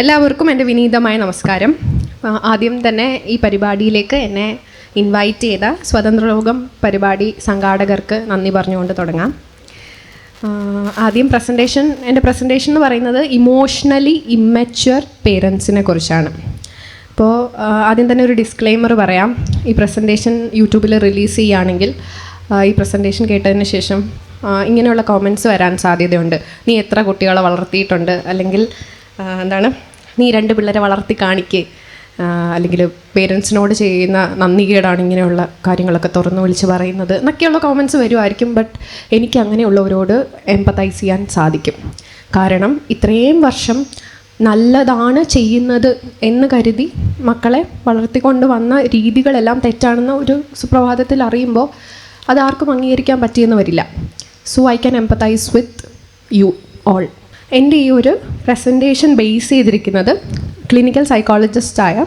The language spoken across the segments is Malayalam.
എല്ലാവർക്കും എന്റെ വിനീതമായ നമസ്കാരം. ആദ്യം തന്നെ ഈ പരിപാടിയിലേക്ക് എന്നെ ഇൻവൈറ്റ് ചെയ്ത സ്വതന്ത്ര ലോകം പരിപാടി സംഘാടകർക്ക് നന്ദി പറഞ്ഞുകൊണ്ട് തുടങ്ങാം. ആദ്യം പ്രസന്റേഷൻ എന്റെ പ്രസന്റേഷൻ എന്ന് പറയുന്നത് ഇമോഷണലി ഇമ്മച്വർ പേരൻസിനെ കുറിച്ചാണ്. അപ്പോൾ ആദ്യം തന്നെ ഒരു ഡിസ്ക്ലെയിമർ പറയാം. ഈ പ്രസന്റേഷൻ യൂട്യൂബിൽ റിലീസ് ചെയ്യുകയാണെങ്കിൽ ഈ പ്രസന്റേഷൻ കേട്ടതിന് ശേഷം ഇങ്ങനെയുള്ള കോമൻസ് വരാൻ സാധ്യതയുണ്ട്. നീ എത്ര കുട്ടികളെ വളർത്തിയിട്ടുണ്ട്? അല്ലെങ്കിൽ എന്താണ്? നീ രണ്ട് പിള്ളേരെ വളർത്തി കാണിക്കേ. അല്ലെങ്കിൽ പേരൻസിനോട് ചെയ്യുന്ന നന്ദികേടാണ് ഇങ്ങനെയുള്ള കാര്യങ്ങളൊക്കെ തുറന്നു വിളിച്ച് പറയുന്നത്. എന്നൊക്കെയുള്ള കോമൻസ് വരുമായിരിക്കും ബട്ട് എനിക്ക് അങ്ങനെയുള്ളവരോട് എംപതൈസ് ചെയ്യാൻ സാധിക്കും. കാരണം ഇത്രയും വർഷം നല്ലതാണ് ചെയ്യുന്നത് എന്ന് കരുതി മക്കളെ വളർത്തിക്കൊണ്ട് വന്ന രീതികളെല്ലാം തെറ്റാണെന്ന് ഒരു സുപ്രഭാതത്തിൽ അറിയുമ്പോൾ അത് ആർക്കും അംഗീകരിക്കാൻ പറ്റിയെന്ന് വരില്ല. So I can empathize with you all എന്റെ ഈ ഒരു പ്രസന്റേഷൻ ബേസ് ചെയ്തിരിക്കുന്നത് ക്ലിനിക്കൽ സൈക്കോളജിസ്റ്റായ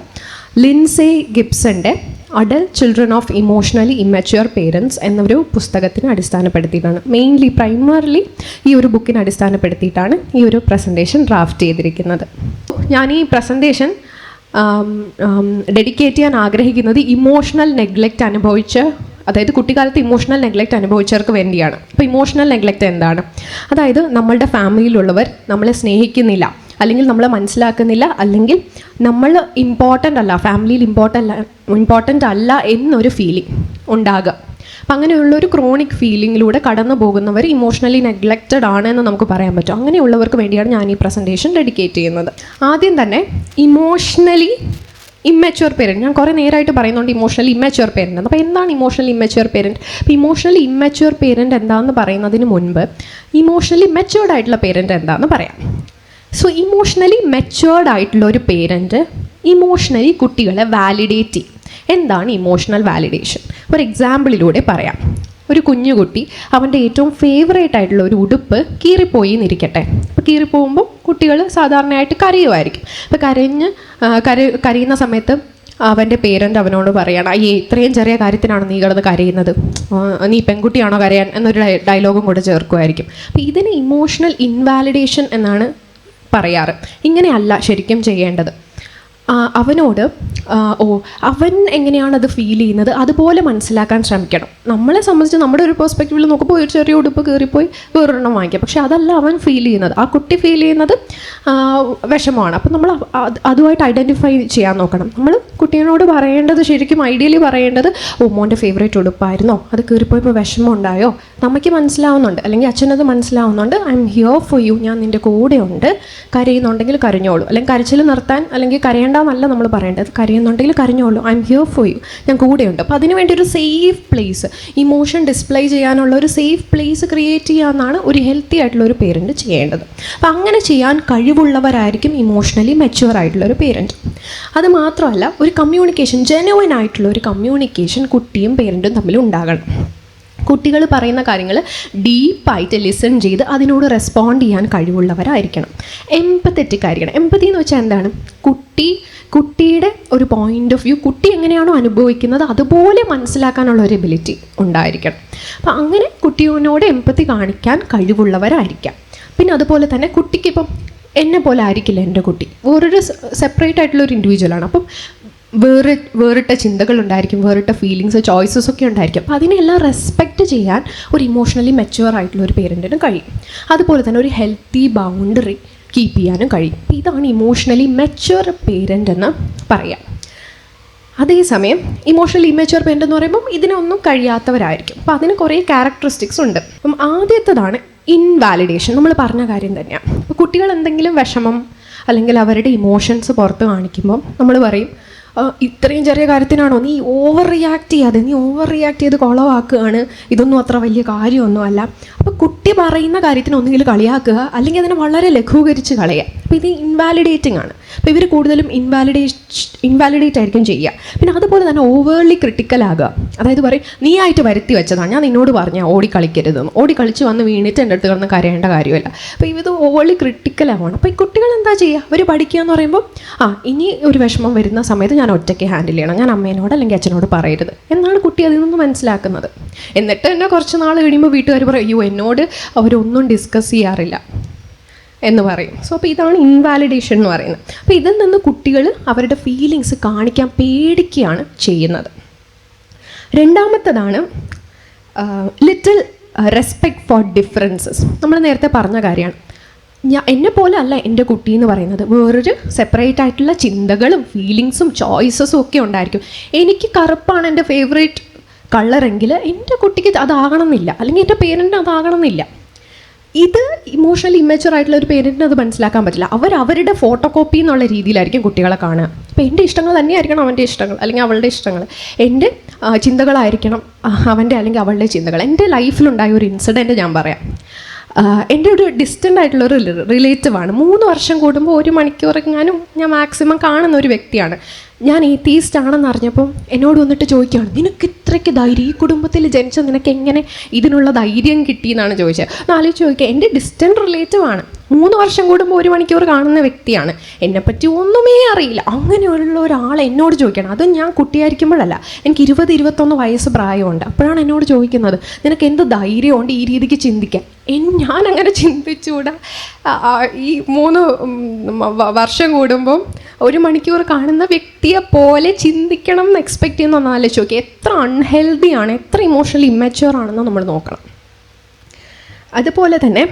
Lindsay ഗിബ്സന്റെ adult children of emotionally immature parents എന്നൊരു പുസ്തകത്തിന് അടിസ്ഥാനപ്പെടുത്തിയിട്ടാണ്. മെയിൻലി പ്രൈമറിലി ഈ ഒരു ബുക്കിനെ അടിസ്ഥാനപ്പെടുത്തിയിട്ടാണ് ഈ ഒരു പ്രസന്റേഷൻ ഡ്രാഫ്റ്റ് ചെയ്തിരിക്കുന്നത്. ഞാൻ ഈ പ്രസന്റേഷൻ ഡെഡിക്കേറ്റ് ചെയ്യാൻ ആഗ്രഹിക്കുന്നത് ഇമോഷണൽ നെഗ്ലക്റ്റ് അനുഭവിച്ച് അതായത് കുട്ടിക്കാലത്ത് ഇമോഷണൽ നെഗ്ലക്റ്റ് അനുഭവിച്ചവർക്ക് വേണ്ടിയാണ്. അപ്പോൾ ഇമോഷണൽ നെഗ്ലക്റ്റ് എന്താണ്? അതായത് നമ്മളുടെ ഫാമിലിയിലുള്ളവർ നമ്മളെ സ്നേഹിക്കുന്നില്ല അല്ലെങ്കിൽ നമ്മളെ മനസ്സിലാക്കുന്നില്ല അല്ലെങ്കിൽ നമ്മൾ ഇമ്പോർട്ടന്റ് അല്ല ഫാമിലിയിൽ ഇമ്പോർട്ടന്റ് അല്ല ഇമ്പോർട്ടന്റ് അല്ല എന്നൊരു ഫീലിംഗ് ഉണ്ടാകുക അപ്പം അങ്ങനെയുള്ള ഒരു ക്രോണിക് ഫീലിങ്ങിലൂടെ കടന്നു പോകുന്നവർ ഇമോഷണലി നെഗ്ലക്റ്റഡ് ആണ് എന്ന് നമുക്ക് പറയാൻ പറ്റും. അങ്ങനെയുള്ളവർക്ക് വേണ്ടിയാണ് ഞാൻ ഈ പ്രസന്റേഷൻ ഡെഡിക്കേറ്റ് ചെയ്യുന്നത്. ആദ്യം തന്നെ ഇമോഷണലി ഇമ്മച്വർ പേരന്റ് ഞാൻ കുറേ നേരമായിട്ട് പറയുന്നുണ്ട് ഇമോഷണലി ഇമ്മച്ചുവർ പേരന്റ് അപ്പോൾ എന്താണ് ഇമോഷണലി ഇമ്മച്ചുവർ പേരന്റ് അപ്പോൾ ഇമോഷണലി ഇമ്മച്ചുവർ പേരന്റ് എന്താണെന്ന് പറയുന്നതിന് മുൻപ് ഇമോഷണലി മെച്ചുവേർഡ് ആയിട്ടുള്ള പേരന്റ് എന്താണെന്ന് പറയാം. സോ ഇമോഷണലി മെച്ചുവേർഡ് ആയിട്ടുള്ള ഒരു പേരന്റ് ഇമോഷണലി കുട്ടികളെ വാലിഡേറ്റ് ചെയ്യും. എന്താണ് ഇമോഷണൽ വാലിഡേഷൻ ഒരു എക്സാമ്പിളിലൂടെ പറയാം. ഒരു കുഞ്ഞുകുട്ടി അവന്റെ ഏറ്റവും ഫേവറേറ്റ് ആയിട്ടുള്ള ഒരു ഉടുപ്പ് കീറിപ്പോയി എന്നിരിക്കട്ടെ. അപ്പോൾ കീറിപ്പോകുമ്പോൾ കുട്ടികൾ സാധാരണയായിട്ട് കരയുമായിരിക്കും. അപ്പോൾ കരഞ്ഞ് കരു കര കരയുന്ന സമയത്ത് അവന്റെ പേരന്റ് അവനോട് പറയണം അയ്യേ ഇത്രയും ചെറിയ കാര്യത്തിനാണ് നീ കിടന്ന് കരയുന്നത്? നീ പെൺകുട്ടിയാണോ കരയാൻ? എന്നൊരു ഡയലോഗും കൂടെ ചേർക്കുമായിരിക്കും. അപ്പോൾ ഇതിന് ഇമോഷണൽ ഇൻവാലിഡേഷൻ എന്നാണ് പറയാറ്. ഇങ്ങനെയല്ല ശരിക്കും ചെയ്യേണ്ടത്. അവനോട് ഓ അവൻ എങ്ങനെയാണ് അത് ഫീൽ ചെയ്യുന്നത്? അതുപോലെ മനസ്സിലാക്കാൻ ശ്രമിക്കണം. നമ്മളെ സംബന്ധിച്ച് നമ്മുടെ ഒരു പെർസ്പെക്റ്റീവിൽ നോക്കുമ്പോൾ ഒരു ചെറിയ ഉടുപ്പ് കയറിപ്പോയി വേറൊരെണ്ണം വാങ്ങിക്കാം. പക്ഷെ അതല്ല അവൻ ഫീൽ ചെയ്യുന്നത്. ആ കുട്ടി ഫീൽ ചെയ്യുന്നത് വിഷമമാണ്. അപ്പം നമ്മൾ അതുമായിട്ട് ഐഡന്റിഫൈ ചെയ്യാൻ നോക്കണം. നമ്മൾ കുട്ടികളോട് പറയേണ്ടത് ശരിക്കും ഐഡിയലി പറയേണ്ടത് ഓ മോന്റെ ഫേവറേറ്റ് ഉടുപ്പായിരുന്നോ? അത് കയറിപ്പോയപ്പോൾ വിഷമം ഉണ്ടായോ നമുക്ക് മനസ്സിലാവുന്നുണ്ട്. അല്ലെങ്കിൽ അച്ഛനത് മനസ്സിലാവുന്നുണ്ട്. I'm here for you ഞാൻ നിന്റെ കൂടെ ഉണ്ട് കരയുന്നുണ്ടെങ്കിൽ കരഞ്ഞോളൂ. അല്ലെങ്കിൽ കരച്ചിൽ നിർത്താൻ അല്ലെങ്കിൽ കരയേണ്ടെന്നല്ല നമ്മൾ പറയേണ്ടത്. കരയുന്നുണ്ടെങ്കിൽ കരഞ്ഞോളൂ. I'm here for you ഞാൻ കൂടെയുണ്ട്. അപ്പോൾ അതിനുവേണ്ടി ഒരു സേഫ് പ്ലേസ് ഇമോഷൻ ഡിസ്പ്ലേ ചെയ്യാനുള്ള ഒരു സേഫ് പ്ലേസ് ക്രിയേറ്റ് ചെയ്യാമെന്നാണ് ഒരു ഹെൽത്തി ആയിട്ടുള്ള ഒരു പേരന്റ് ചെയ്യേണ്ടത്. അപ്പോൾ അങ്ങനെ ചെയ്യാൻ കഴിവുള്ളവരായിരിക്കും ഇമോഷണലി മെച്യൂർ ആയിട്ടുള്ള ഒരു പേരന്റ് അത് മാത്രമല്ല ഒരു കമ്മ്യൂണിക്കേഷൻ ജെനുവൻ ആയിട്ടുള്ള ഒരു കമ്മ്യൂണിക്കേഷൻ കുട്ടിയും പേരന്റും തമ്മിൽ ഉണ്ടാകണം. കുട്ടികൾ പറയുന്ന കാര്യങ്ങൾ ഡീപ്പായിട്ട് ലിസൺ ചെയ്ത് അതിനോട് റെസ്പോണ്ട് ചെയ്യാൻ കഴിവുള്ളവരായിരിക്കണം. എമ്പത്തറ്റിക് ആയിരിക്കണം. എമ്പതി എന്ന് വെച്ചാൽ എന്താണ്? കുട്ടി കുട്ടിയുടെ ഒരു പോയിന്റ് ഓഫ് വ്യൂ കുട്ടി എങ്ങനെയാണോ അനുഭവിക്കുന്നത് അതുപോലെ മനസ്സിലാക്കാനുള്ള ഒരു എബിലിറ്റി ഉണ്ടായിരിക്കണം. അപ്പം അങ്ങനെ കുട്ടിയോനോട് എമ്പത്തി കാണിക്കാൻ കഴിവുള്ളവരായിരിക്കാം. പിന്നെ അതുപോലെ തന്നെ കുട്ടിക്കിപ്പം എന്നെ പോലെ ആയിരിക്കില്ല എന്റെ കുട്ടി. വേറൊരു സെപ്പറേറ്റ് ആയിട്ടുള്ള ഒരു ഇൻഡിവിജ്വലാണ് അപ്പം വേറെ വേറിട്ട ചിന്തകളുണ്ടായിരിക്കും വേറിട്ട ഫീലിങ്സ് ചോയ്സസ് ഒക്കെ ഉണ്ടായിരിക്കും. അപ്പോൾ അതിനെല്ലാം റെസ്പെക്റ്റ് ചെയ്യാൻ ഒരു ഇമോഷണലി മെച്ചുവർ ആയിട്ടുള്ള ഒരു പേരന്റിന് കഴിയും. അതുപോലെ തന്നെ ഒരു ഹെൽത്തി ബൗണ്ടറി കീപ്പ് ചെയ്യാനും കഴിയും. അപ്പോൾ ഇതാണ് ഇമോഷണലി മെച്ചുവർ പേരന്റ് എന്ന് പറയാം. അതേസമയം ഇമോഷണലി ഇമ്മച്ചുവർ പേരന്റ് എന്ന് പറയുമ്പം ഇതിനൊന്നും കഴിയാത്തവരായിരിക്കും. അപ്പോൾ അതിന് കുറേ ക്യാരക്ടറിസ്റ്റിക്സ് ഉണ്ട്. അപ്പം ആദ്യത്തേതാണ് ഇൻവാലിഡേഷൻ നമ്മൾ പറഞ്ഞ കാര്യം തന്നെയാണ് അപ്പോൾ കുട്ടികൾ എന്തെങ്കിലും വിഷമം അല്ലെങ്കിൽ അവരുടെ ഇമോഷൻസ് പുറത്ത് കാണിക്കുമ്പം നമ്മൾ പറയും "ആ, ഇത്രയും ചെറിയ കാര്യത്തിനാണോ? നീ ഓവർ റിയാക്ട് ചെയ്യാതെ നീ ഓവർ റിയാക്ട് ചെയ്ത് കുളവാക്കുകയാണ്. ഇതൊന്നും അത്ര വലിയ കാര്യമൊന്നും അല്ല അപ്പോൾ കുട്ടി പറയുന്ന കാര്യത്തിന് ഒന്നുകിൽ കളിയാക്കുക അല്ലെങ്കിൽ അതിനെ വളരെ ലഘൂകരിച്ച് കളയുക. അപ്പോൾ ഇത് ഇൻവാലിഡേറ്റിംഗ് ആണ്. അപ്പോൾ ഇവർ കൂടുതലും ഇൻവാലിഡേറ്റ് ഇൻവാലിഡേറ്റ് ആയിരിക്കും ചെയ്യുക. പിന്നെ അതുപോലെ തന്നെ ഓവർലി ക്രിട്ടിക്കൽ ആകുക. അതായത് പറയും നീ ആയിട്ട് വരുത്തി വെച്ചതാണ് ഞാൻ നിന്നോട് പറഞ്ഞ ഓടി കളിച്ച് വന്ന് വീണിട്ട് എന്റെ അടുത്ത് കിടന്ന് കരയേണ്ട കാര്യമല്ല. അപ്പോൾ ഇത് ഓവർലി ക്രിട്ടിക്കൽ ആവണം അപ്പോൾ ഈ കുട്ടികൾ എന്താ ചെയ്യുക? അവർ പഠിക്കുക എന്ന് പറയുമ്പോൾ ആ ഇനി ഒരു വിഷമം വരുന്ന സമയത്ത് ഞാൻ ഒറ്റയ്ക്ക് ഹാൻഡിൽ ചെയ്യണം. ഞാൻ അമ്മേനോട് അല്ലെങ്കിൽ അച്ഛനോട് പറയരുത്. എന്നാണ് കുട്ടി അതിൽ നിന്ന് മനസ്സിലാക്കുന്നത്. എന്നിട്ട് എന്നെ കുറച്ച് നാൾ കഴിയുമ്പോൾ വീട്ടുകാർ പറയും അയ്യോ എന്നോട് അവരൊന്നും ഡിസ്കസ് ചെയ്യാറില്ല. എന്ന് പറയും. സോ അപ്പോൾ ഇതാണ് ഇൻവാലിഡേഷൻ എന്ന് പറയുന്നത്. അപ്പോൾ ഇതിൽ നിന്ന് കുട്ടികൾ അവരുടെ ഫീലിങ്സ് കാണിക്കാൻ പേടിക്കുകയാണ് ചെയ്യുന്നത്. രണ്ടാമത്തതാണ് ലിറ്റിൽ റെസ്പെക്ട് ഫോർ ഡിഫറൻസസ് നമ്മൾ നേരത്തെ പറഞ്ഞ കാര്യമാണ്. ഞാൻ എന്നെ പോലെ അല്ല എന്റെ കുട്ടി എന്ന് പറയുന്നത്. വേറൊരു സെപ്പറേറ്റ് ആയിട്ടുള്ള ചിന്തകളും ഫീലിങ്സും ചോയ്സസും ഒക്കെ ഉണ്ടായിരിക്കും. എനിക്ക് കറുപ്പാണ് എന്റെ ഫേവറേറ്റ് കളറെങ്കിൽ എന്റെ കുട്ടിക്ക് അതാകണമെന്നില്ല അല്ലെങ്കിൽ എന്റെ പേരന്റ് അതാകണമെന്നില്ല ഇത് ഇമോഷണലി ഇമ്മച്ചുവർ ആയിട്ടുള്ള ഒരു പേരന്റിന് അത് മനസ്സിലാക്കാൻ പറ്റില്ല. അവർ അവരുടെ ഫോട്ടോ കോപ്പി എന്നുള്ള രീതിയിലായിരിക്കും കുട്ടികളെ കാണുക. അപ്പോൾ എന്റെ ഇഷ്ടങ്ങൾ തന്നെയായിരിക്കണം അവന്റെ ഇഷ്ടങ്ങൾ അല്ലെങ്കിൽ അവളുടെ ഇഷ്ടങ്ങൾ. എന്റെ ചിന്തകളായിരിക്കണം അവന്റെ അല്ലെങ്കിൽ അവളുടെ ചിന്തകൾ. എന്റെ ലൈഫിലുണ്ടായ ഒരു ഇൻസിഡന്റ് ഞാൻ പറയാം. എന്റെ ഒരു ഡിസ്റ്റന്റ് ആയിട്ടുള്ള ഒരു റിലേറ്റീവാണ് മൂന്ന് വർഷം കൂടുമ്പോൾ ഒരു മണിക്കൂർ ഞാനും ഞാൻ മാക്സിമം കാണുന്ന ഒരു വ്യക്തിയാണ്. ഞാൻ ഏത്തീസ്റ്റ് ആണെന്ന് അറിഞ്ഞപ്പം എന്നോട് വന്നിട്ട് ചോദിക്കുകയാണ് നിനക്ക് ഇത്രയ്ക്ക് ധൈര്യം? ഈ കുടുംബത്തിൽ ജനിച്ച നിനക്ക് എങ്ങനെ ഇതിനുള്ള ധൈര്യം കിട്ടി? എന്നാണ് ചോദിച്ചത്. ഒന്ന് ആലോചിച്ച് ചോദിക്കുക എന്റെ ഡിസ്റ്റന്റ് റിലേറ്റീവ് ആണ്. മൂന്ന് വർഷം കൂടുമ്പോൾ ഒരു മണിക്കൂർ കാണുന്ന വ്യക്തിയാണ്. എന്നെപ്പറ്റി ഒന്നുമേ അറിയില്ല. അങ്ങനെയുള്ള ഒരാൾ എന്നോട് ചോദിക്കണം അതും ഞാൻ കുട്ടിയായിരിക്കുമ്പോഴല്ല എനിക്ക് ഇരുപത് ഇരുപത്തൊന്ന് വയസ്സ് പ്രായമുണ്ട്. അപ്പോഴാണ് എന്നോട് ചോദിക്കുന്നത് നിനക്ക് എന്ത് ധൈര്യമുണ്ട് ഈ രീതിക്ക് ചിന്തിക്കാൻ? ഞാൻ അങ്ങനെ ചിന്തിച്ചുകൂടാ ഈ മൂന്ന് വർഷം കൂടുമ്പം ഒരു മണിക്കൂർ കാണുന്ന വ്യക്തിയെ പോലെ ചിന്തിക്കണം എന്ന് എക്സ്പെക്റ്റ് ചെയ്യുന്ന ഒന്ന് ആലോചിച്ച് നോക്കി. എത്ര അൺഹെൽത്തിയാണ് എത്ര ഇമോഷണലി ഇമ്മച്ചുവർ ആണെന്ന് നമ്മൾ നോക്കണം. അതുപോലെ തന്നെ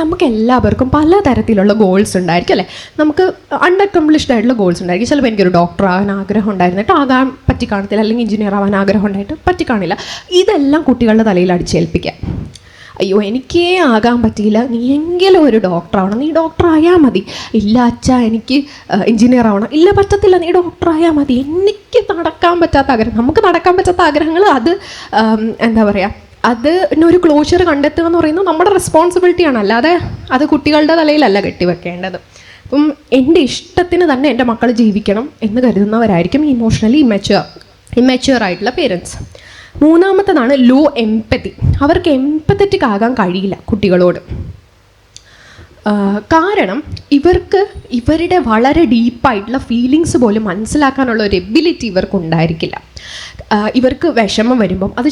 നമുക്ക് എല്ലാവർക്കും പല തരത്തിലുള്ള ഗോൾസ് ഉണ്ടായിരിക്കും അല്ലേ? നമുക്ക് അൺഅക്കംപ്ലിഷ്ഡ് ആയിട്ടുള്ള ഗോൾസ് ഉണ്ടായിരിക്കും. ചിലപ്പോൾ എനിക്കൊരു ഡോക്ടർ ആകാൻ ആഗ്രഹം ഉണ്ടായിരുന്നിട്ട് ആകാൻ പറ്റി കാണത്തില്ല അല്ലെങ്കിൽ എഞ്ചിനീയർ ആവാൻ ആഗ്രഹം ഉണ്ടായിട്ട് പറ്റി കാണില്ല ഇതെല്ലാം കുട്ടികളുടെ തലയിൽ അടിച്ചേൽപ്പിക്കാം. അയ്യോ എനിക്കേ ആകാൻ പറ്റിയില്ല. നീ എങ്കിലും ഒരു ഡോക്ടറാവണം നീ ഡോക്ടർ ആയാൽ മതി. ഇല്ല അച്ഛ എനിക്ക് എഞ്ചിനീയർ ആവണം. ഇല്ല പറ്റത്തില്ല. നീ ഡോക്ടർ ആയാൽ മതി. എനിക്ക് നടക്കാൻ പറ്റാത്ത ആഗ്രഹം. നമുക്ക് നടക്കാൻ പറ്റാത്ത ആഗ്രഹങ്ങൾ അത് എന്താ പറയുക അത് ഒരു ക്ലോഷർ കണ്ടെത്തുക എന്ന് പറയുന്നത് നമ്മുടെ റെസ്പോൺസിബിലിറ്റിയാണ് അല്ലാതെ അത് കുട്ടികളുടെ തലയിലല്ല കെട്ടിവെക്കേണ്ടത്. അപ്പം എന്റെ ഇഷ്ടത്തിന് തന്നെ എന്റെ മക്കൾ ജീവിക്കണം എന്ന് കരുതുന്നവരായിരിക്കും ഇമോഷണലി ഇമ്മച്ചുവർ ഇമ്മച്ചുവർ ആയിട്ടുള്ള പേരൻസ് മൂന്നാമത്തതാണ് ലോ എംപതി. അവർക്ക് എംപത്തറ്റിക് ആകാൻ കഴിയില്ല കുട്ടികളോട്. കാരണം ഇവർക്ക് ഇവരുടെ വളരെ ഡീപ്പായിട്ടുള്ള ഫീലിങ്സ് പോലും മനസ്സിലാക്കാനുള്ള ഒരു എബിലിറ്റി ഇവർക്ക് ഉണ്ടായിരിക്കില്ല ഇവർക്ക് വിഷമം വരുമ്പം അത്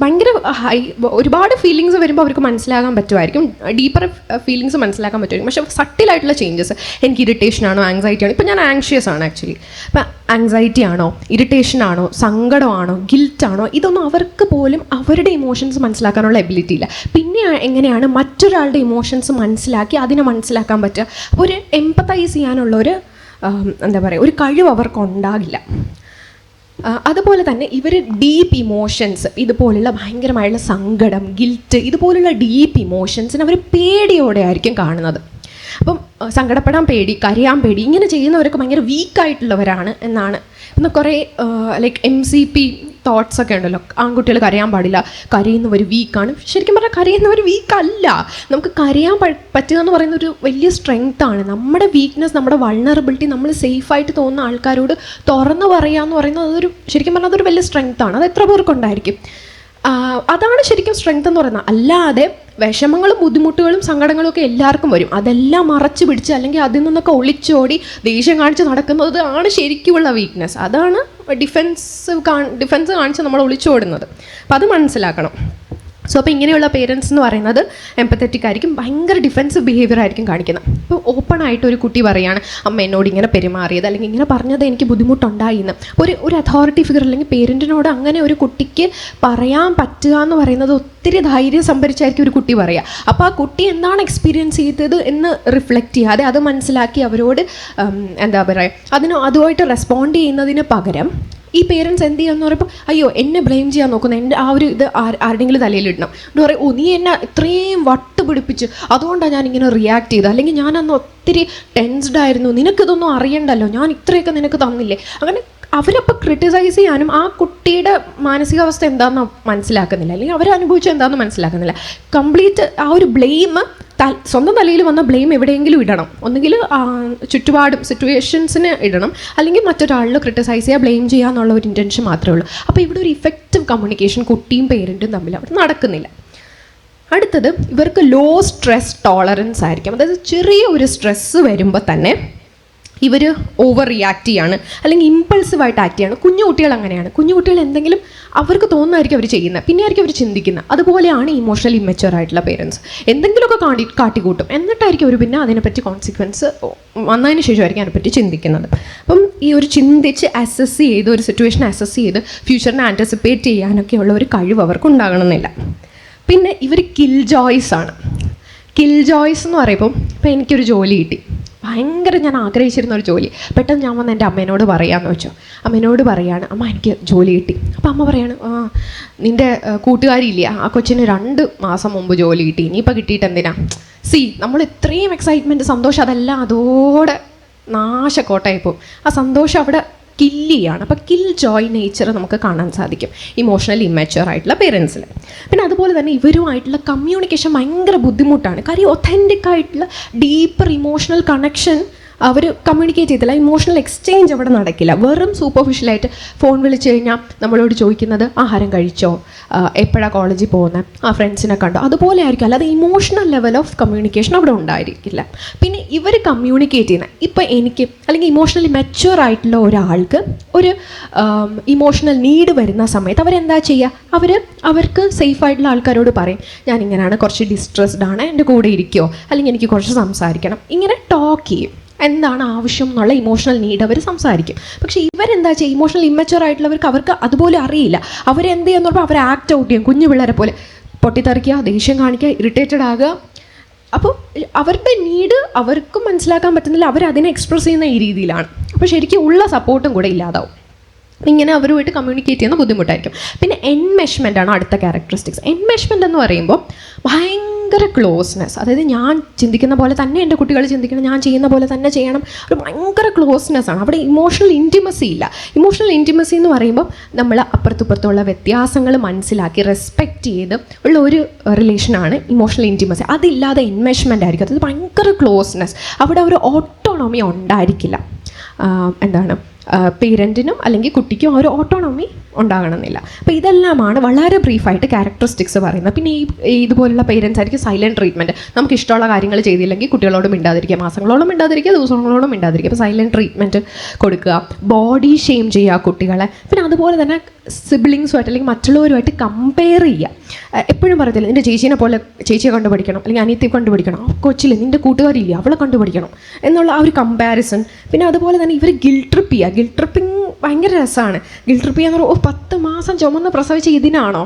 ഭയങ്കര ഹൈ ഒരുപാട് ഫീലിങ്സ് വരുമ്പോൾ അവർക്ക് മനസ്സിലാകാൻ പറ്റുമായിരിക്കും. ഡീപ്പർ ഫീലിങ്സ് മനസ്സിലാക്കാൻ പറ്റുമായിരിക്കും. പക്ഷേ സട്ടിലായിട്ടുള്ള ചേഞ്ചസ് എനിക്ക് ഇറിറ്റേഷൻ ആണോ ആങ്സൈറ്റി ആണോ ഇപ്പം ഞാൻ ആങ്ഷ്യസ് ആണ് ആക്ച്വലി അപ്പം ആങ്സൈറ്റി ആണോ ഇറിറ്റേഷൻ ആണോ സങ്കടമാണോ ഗിൽറ്റ് ആണോ ഇതൊന്നും അവർക്ക് പോലും അവരുടെ ഇമോഷൻസ് മനസ്സിലാക്കാനുള്ള എബിലിറ്റി ഇല്ല. പിന്നെ എങ്ങനെയാണ് മറ്റൊരാളുടെ ഇമോഷൻസ് മനസ്സിലാക്കി അതിനെ മനസ്സിലാക്കാൻ പറ്റുക? ഒരു എമ്പത്തൈസ് ചെയ്യാനുള്ള ഒരു എന്താ പറയുക ഒരു കഴിവ് അവർക്ക് ഉണ്ടാകില്ല. അതുപോലെ തന്നെ ഇവർ ഡീപ്പ് ഇമോഷൻസ് ഇതുപോലുള്ള ഭയങ്കരമായുള്ള സങ്കടം ഗിൽറ്റ് ഇതുപോലുള്ള ഡീപ്പ് ഇമോഷൻസിന് അവർ പേടിയോടെ ആയിരിക്കും കാണുന്നത്. അപ്പം സങ്കടപ്പെടാൻ പേടി കരയാൻ പേടി ഇങ്ങനെ ചെയ്യുന്നവരൊക്കെ ഭയങ്കര വീക്കായിട്ടുള്ളവരാണ് എന്നാണ്. ഇന്ന് കുറേ like M C P thoughts ഒക്കെ ഉണ്ടല്ലോ. ആൺകുട്ടികൾ കരയാൻ പാടില്ല. കരയുന്നവർ വീക്കാണ് ശരിക്കും പറഞ്ഞാൽ കരയുന്നവർ വീക്കല്ല നമുക്ക് കരയാൻ പറ്റുക എന്ന് പറയുന്ന ഒരു വലിയ സ്ട്രെങ്ത് ആണ്. നമ്മുടെ വീക്ക്നെസ് നമ്മുടെ വൾണറബിലിറ്റി നമ്മൾ സേഫായിട്ട് തോന്നുന്ന ആൾക്കാരോട് തുറന്നു പറയുക എന്ന് പറയുന്നത് അതൊരു ശരിക്കും പറഞ്ഞാൽ അതൊരു വലിയ സ്ട്രെങ്ത് ആണ്. അത് എത്ര പേർക്കുണ്ടായിരിക്കും? അതാണ് ശരിക്കും സ്ട്രെങ്ത് എന്ന് പറയുന്നത്. അല്ലാതെ വിഷമങ്ങളും ബുദ്ധിമുട്ടുകളും സങ്കടങ്ങളും ഒക്കെ എല്ലാവർക്കും വരും. അതെല്ലാം മറച്ചു പിടിച്ച് അല്ലെങ്കിൽ അതിൽ നിന്നൊക്കെ ഒളിച്ചോടി ദേഷ്യം കാണിച്ച് നടക്കുന്നത് ആണ് ശരിക്കുമുള്ള വീക്ക്നെസ് അതാണ് ഡിഫെൻസ് ഡിഫൻസ് കാണിച്ച് നമ്മൾ ഒളിച്ചോടുന്നത്. അപ്പം അത് മനസ്സിലാക്കണം. സോ അപ്പോൾ ഇങ്ങനെയുള്ള പേരൻസ് എന്ന് പറയുന്നത് എമ്പത്തറ്റിക് ആയിരിക്കും. ഭയങ്കര ഡിഫെൻസീവ് ബിഹേവിയർ ആയിരിക്കും കാണിക്കുന്നത്. ഇപ്പോൾ ഓപ്പൺ ആയിട്ട് ഒരു കുട്ടി പറയാണ് അമ്മ എന്നോട് ഇങ്ങനെ പെരുമാറിയത് അല്ലെങ്കിൽ ഇങ്ങനെ പറഞ്ഞത് എനിക്ക് ബുദ്ധിമുട്ടുണ്ടായി എന്ന്. ഒരു ഒരു അതോറിറ്റി ഫിഗർ അല്ലെങ്കിൽ പേരന്റിനോട് അങ്ങനെ ഒരു കുട്ടിക്ക് പറയാൻ പറ്റുക എന്ന് പറയുന്നത് ഒത്തിരി ധൈര്യം സംഭരിച്ചായിരിക്കും ഒരു കുട്ടി പറയുക അപ്പോൾ ആ കുട്ടി എന്താണ് എക്സ്പീരിയൻസ് ചെയ്തത് എന്ന് റിഫ്ലക്റ്റ് ചെയ്യാതെ അത് മനസ്സിലാക്കി അവരോട് എന്താ പറയുക അതിന് അതുമായിട്ട് റെസ്പോണ്ട് ചെയ്യുന്നതിന് പകരം ഈ പേരൻസ് എന്ത് ചെയ്യാന്ന് പറയുമ്പോൾ അയ്യോ എന്നെ ബ്ലെയിം ചെയ്യാൻ നോക്കുന്നു. എന്റെ ആ ഒരു ഇത് ആര് ആരുടെങ്കിലും തലയിൽ ഇടണം എന്ന് പറയും ഓ നീ എന്നെ ഇത്രയും വട്ട് പിടിപ്പിച്ച് അതുകൊണ്ടാണ് ഞാൻ ഇങ്ങനെ റിയാക്ട് ചെയ്തത്. അല്ലെങ്കിൽ ഞാൻ അന്ന് ഒത്തിരി ടെൻസ്ഡ് ആയിരുന്നു. നിനക്കിതൊന്നും അറിയണ്ടല്ലോ. ഞാൻ ഇത്രയൊക്കെ നിനക്ക് തന്നില്ലേ? അങ്ങനെ അവരപ്പോൾ ക്രിട്ടിസൈസ് ചെയ്യാനും ആ കുട്ടിയുടെ മാനസികാവസ്ഥ എന്താണെന്ന് മനസ്സിലാക്കുന്നില്ല. അല്ലെങ്കിൽ അവർ അനുഭവിച്ചത് എന്താണെന്ന് മനസ്സിലാക്കുന്നില്ല. കംപ്ലീറ്റ് ആ ഒരു ബ്ലെയിം സ്വന്തം തലയിൽ വന്ന ബ്ലെയിം എവിടെയെങ്കിലും ഇടണം. ഒന്നുകിൽ ചുറ്റുപാടും സിറ്റുവേഷൻസിന് ഇടണം. അല്ലെങ്കിൽ മറ്റൊരാളിൽ ക്രിട്ടിസൈസ് ചെയ്യുക ബ്ലെയിം ചെയ്യുക എന്നുള്ള ഒരു ഇന്റൻഷൻ മാത്രമേ ഉള്ളൂ. അപ്പോൾ ഇവിടെ ഒരു ഇഫക്റ്റീവ് കമ്മ്യൂണിക്കേഷൻ കുട്ടിയും പേരന്റും തമ്മിൽ അവിടെ നടക്കുന്നില്ല. അടുത്തത് ഇവർക്ക് ലോ സ്ട്രെസ് ടോളറൻസ് ആയിരിക്കും. അതായത് ചെറിയ ഒരു സ്ട്രെസ്സ് വരുമ്പോൾ തന്നെ ഇവർ ഓവർ റിയാക്ട് ചെയ്യാണ്. അല്ലെങ്കിൽ ഇമ്പൾസീവായിട്ട് ആക്ട് ചെയ്യാണ്. കുഞ്ഞു കുട്ടികൾ അങ്ങനെയാണ്. കുഞ്ഞു കുട്ടികൾ എന്തെങ്കിലും അവർക്ക് തോന്നുന്നതായിരിക്കും അവർ ചെയ്യുന്നത്. പിന്നെ ആയിരിക്കും അവർ ചിന്തിക്കുന്നത്. അതുപോലെയാണ് ഇമോഷണലി ഇമ്മച്ചുവർ ആയിട്ടുള്ള പേരൻസ് എന്തെങ്കിലുമൊക്കെ കാട്ടി കാട്ടിക്കൂട്ടും. എന്നിട്ടായിരിക്കും അവർ പിന്നെ അതിനെപ്പറ്റി കോൺസിക്വൻസ് വന്നതിന് ശേഷമായിരിക്കും അതിനെപ്പറ്റി ചിന്തിക്കുന്നത്. അപ്പം ഈ ഒരു ചിന്തിച്ച് അസസ് ചെയ്ത് ഒരു സിറ്റുവേഷൻ അസസ് ചെയ്ത് ഫ്യൂച്ചറിനെ ആന്റിസിപ്പേറ്റ് ചെയ്യാനൊക്കെയുള്ള ഒരു കഴിവ് അവർക്ക് ഉണ്ടാകണമെന്നില്ല. പിന്നെ ഇവർ കിൽ ജോയ്സ് ആണ്. കിൽ ജോയ്സ് എന്ന് പറയുമ്പോൾ ഇപ്പം എനിക്കൊരു ജോലി കിട്ടി. ഭയങ്കര ഞാൻ ആഗ്രഹിച്ചിരുന്ന ഒരു ജോലി. പെട്ടെന്ന് ഞാൻ വന്ന് എന്റെ അമ്മേനോട് പറയാമെന്ന് വെച്ചു. അമ്മേനോട് പറയാണ് അമ്മ എനിക്ക് ജോലി കിട്ടി. അപ്പം അമ്മ പറയാണ് ആ നിന്റെ കൂട്ടുകാരില്ല ആ കൊച്ചിന് രണ്ട് മാസം മുമ്പ് ജോലി കിട്ടി. ഇനിയിപ്പോൾ കിട്ടിയിട്ട് എന്തിനാ? സി നമ്മൾ ഇത്രയും എക്സൈറ്റ്മെന്റ് സന്തോഷം അതെല്ലാം അതോടെ നാശക്കോട്ടായി ആ സന്തോഷം അവിടെ കില്ലിയാണ്. അപ്പോൾ കിൽ ജോയ് നേച്ചർ നമുക്ക് കാണാൻ സാധിക്കും. ഇമോഷണൽ ഇമ്മച്ചുവർ ആയിട്ടുള്ള പേരൻസിൽ പിന്നെ അതുപോലെ തന്നെ ഇവരുമായിട്ടുള്ള കമ്മ്യൂണിക്കേഷൻ ഭയങ്കര ബുദ്ധിമുട്ടാണ്. കാര്യം ഒത്തന്റിക് ആയിട്ടുള്ള ഡീപ്പർ ഇമോഷണൽ കണക്ഷൻ അവർ കമ്മ്യൂണിക്കേറ്റ് ചെയ്തില്ല ഇമോഷണൽ എക്സ്ചേഞ്ച് അവിടെ നടക്കില്ല. വെറും സൂപ്പർഫിഷ്യലായിട്ട് ഫോൺ വിളിച്ചു കഴിഞ്ഞാൽ നമ്മളോട് ചോദിക്കുന്നത് ആഹാരം കഴിച്ചോ? എപ്പോഴാണ് കോളേജിൽ പോകുന്നത് ആ ഫ്രണ്ട്സിനെ കണ്ടോ? അതുപോലെ ആയിരിക്കും. അല്ലാതെ ഇമോഷണൽ ലെവൽ ഓഫ് കമ്മ്യൂണിക്കേഷൻ അവിടെ ഉണ്ടായിരിക്കില്ല. പിന്നെ ഇവർ കമ്മ്യൂണിക്കേറ്റ് ചെയ്യുന്ന ഇപ്പം എനിക്ക് അല്ലെങ്കിൽ ഇമോഷണലി മെച്യൂർ ആയിട്ടുള്ള ഒരാൾക്ക് ഒരു ഇമോഷണൽ നീഡ് വരുന്ന സമയത്ത് അവരെന്താ ചെയ്യുക അവർ അവർക്ക് സേഫ് ആയിട്ടുള്ള ആൾക്കാരോട് പറയും ഞാൻ ഇങ്ങനെയാണ് കുറച്ച് ഡിസ്ട്രസ്ഡ് ആണ് എന്റെ കൂടെ ഇരിക്കുമോ അല്ലെങ്കിൽ എനിക്ക് കുറച്ച് സംസാരിക്കണം. ഇങ്ങനെ ടോക്ക് ചെയ്യും. എന്താണ് ആവശ്യം എന്നുള്ള ഇമോഷണൽ നീഡ് അവർ സംസാരിക്കും. പക്ഷേ ഇവരെന്താ ചെയ്യുക ഇമോഷണൽ ഇമ്മച്ചുവർ ആയിട്ടുള്ളവർക്ക് അവർക്ക് അതുപോലെ അറിയില്ല. അവരെന്ത് ചെയ്യുന്ന പറയുമ്പോൾ അവർ ആക്ട് ഔട്ട് ചെയ്യും. കുഞ്ഞു പിള്ളേരെ പോലെ. പൊട്ടിത്തെറിക്കുക ദേഷ്യം കാണിക്കുക ഇറിറ്റേറ്റഡ് ആകുക. അപ്പോൾ അവരുടെ നീഡ് അവർക്കും മനസ്സിലാക്കാൻ പറ്റുന്നില്ല. അവർ അതിനെ എക്സ്പ്രസ് ചെയ്യുന്ന ഈ രീതിയിലാണ്. അപ്പോൾ ശരിക്കും ഉള്ള സപ്പോർട്ടും കൂടെ ഇല്ലാതാവും. ഇങ്ങനെ അവരുമായിട്ട് കമ്മ്യൂണിക്കേറ്റ് ചെയ്യുന്ന ബുദ്ധിമുട്ടായിരിക്കും. പിന്നെ എൻമെഷ്മെന്റ് ആണ് അടുത്ത ക്യാരക്ടറിസ്റ്റിക്സ് എൻമെഷ്മെന്റ് എന്ന് പറയുമ്പോൾ ഭയങ്കര ക്ലോസ്നെസ് അതായത് ഞാൻ ചിന്തിക്കുന്ന പോലെ തന്നെ എന്റെ കുട്ടികൾ ചിന്തിക്കണം ഞാൻ ചെയ്യുന്ന പോലെ തന്നെ ചെയ്യണം. ഒരു ഭയങ്കര ക്ലോസ്നെസ് ആണ്. അവിടെ ഇമോഷണൽ ഇന്റിമസി ഇല്ല. ഇമോഷണൽ ഇന്റിമസി എന്ന് പറയുമ്പോൾ നമ്മൾ അപ്പുറത്തുപ്പുറത്തുള്ള വ്യത്യാസങ്ങൾ മനസ്സിലാക്കി റെസ്പെക്റ്റ് ചെയ്ത് ഉള്ള ഒരു റിലേഷനാണ് ഇമോഷണൽ ഇന്റിമസി അതില്ലാതെ എൻമെഷ്മെന്റ് ആയിരിക്കും. അതായത് ഭയങ്കര ക്ലോസ്നെസ് അവിടെ ഒരു ഓട്ടോണോമി ഉണ്ടായിരിക്കില്ല. എന്താണ്? പേരന്റിനും അല്ലെങ്കിൽ കുട്ടിക്കും ആ ഒരു ഓട്ടോണോമി ഉണ്ടാകണമെന്നില്ല. അപ്പോൾ ഇതെല്ലാമാണ് വളരെ ബ്രീഫായിട്ട് ക്യാരക്ടറിസ്റ്റിക്സ് പറയുന്നത്. പിന്നെ ഈ ഇതുപോലുള്ള പേരൻസ് ആയിരിക്കും സൈലന്റ് ട്രീറ്റ്മെന്റ് നമുക്ക് ഇഷ്ടമുള്ള കാര്യങ്ങൾ ചെയ്തില്ലെങ്കിൽ കുട്ടികളോട് മിണ്ടാതിരിക്കുക. മാസങ്ങളോളം മിണ്ടാതിരിക്കുക ദിവസങ്ങളോളം മിണ്ടാതിരിക്കുക. അപ്പോൾ സൈലന്റ് ട്രീറ്റ്മെന്റ് കൊടുക്കുക. ബോഡി ഷെയിം ചെയ്യുക കുട്ടികളെ. പിന്നെ അതുപോലെ തന്നെ സിബ്ലിങ്സുമായിട്ട് അല്ലെങ്കിൽ മറ്റുള്ളവരുമായിട്ട് കമ്പയർ ചെയ്യുക. എപ്പോഴും പറയത്തില്ല നിന്റെ ചേച്ചീനെ പോലെ ചേച്ചിയെ കണ്ടുപഠിക്കണം അല്ലെങ്കിൽ അനിയത്തി കണ്ടുപഠിക്കണം ആ കൊച്ചിൽ നിന്റെ കൂട്ടുകാരില്ലേ അവളെ കണ്ടുപഠിക്കണം എന്നുള്ള ആ ഒരു കമ്പാരിസൺ പിന്നെ അതുപോലെ തന്നെ ഇവർ ഗിൽ ട്രിപ്പ് ചെയ്യുക. ഗിൽ ട്രിപ്പിംഗ് ഭയങ്കര രസമാണ് ഗിൽ ട്രിപ്പ് ചെയ്യാന്ന് പറയുമ്പോൾ ഓ പത്ത് മാസം ചുമന്ന് പ്രസവിച്ച ഇതിനാണോ?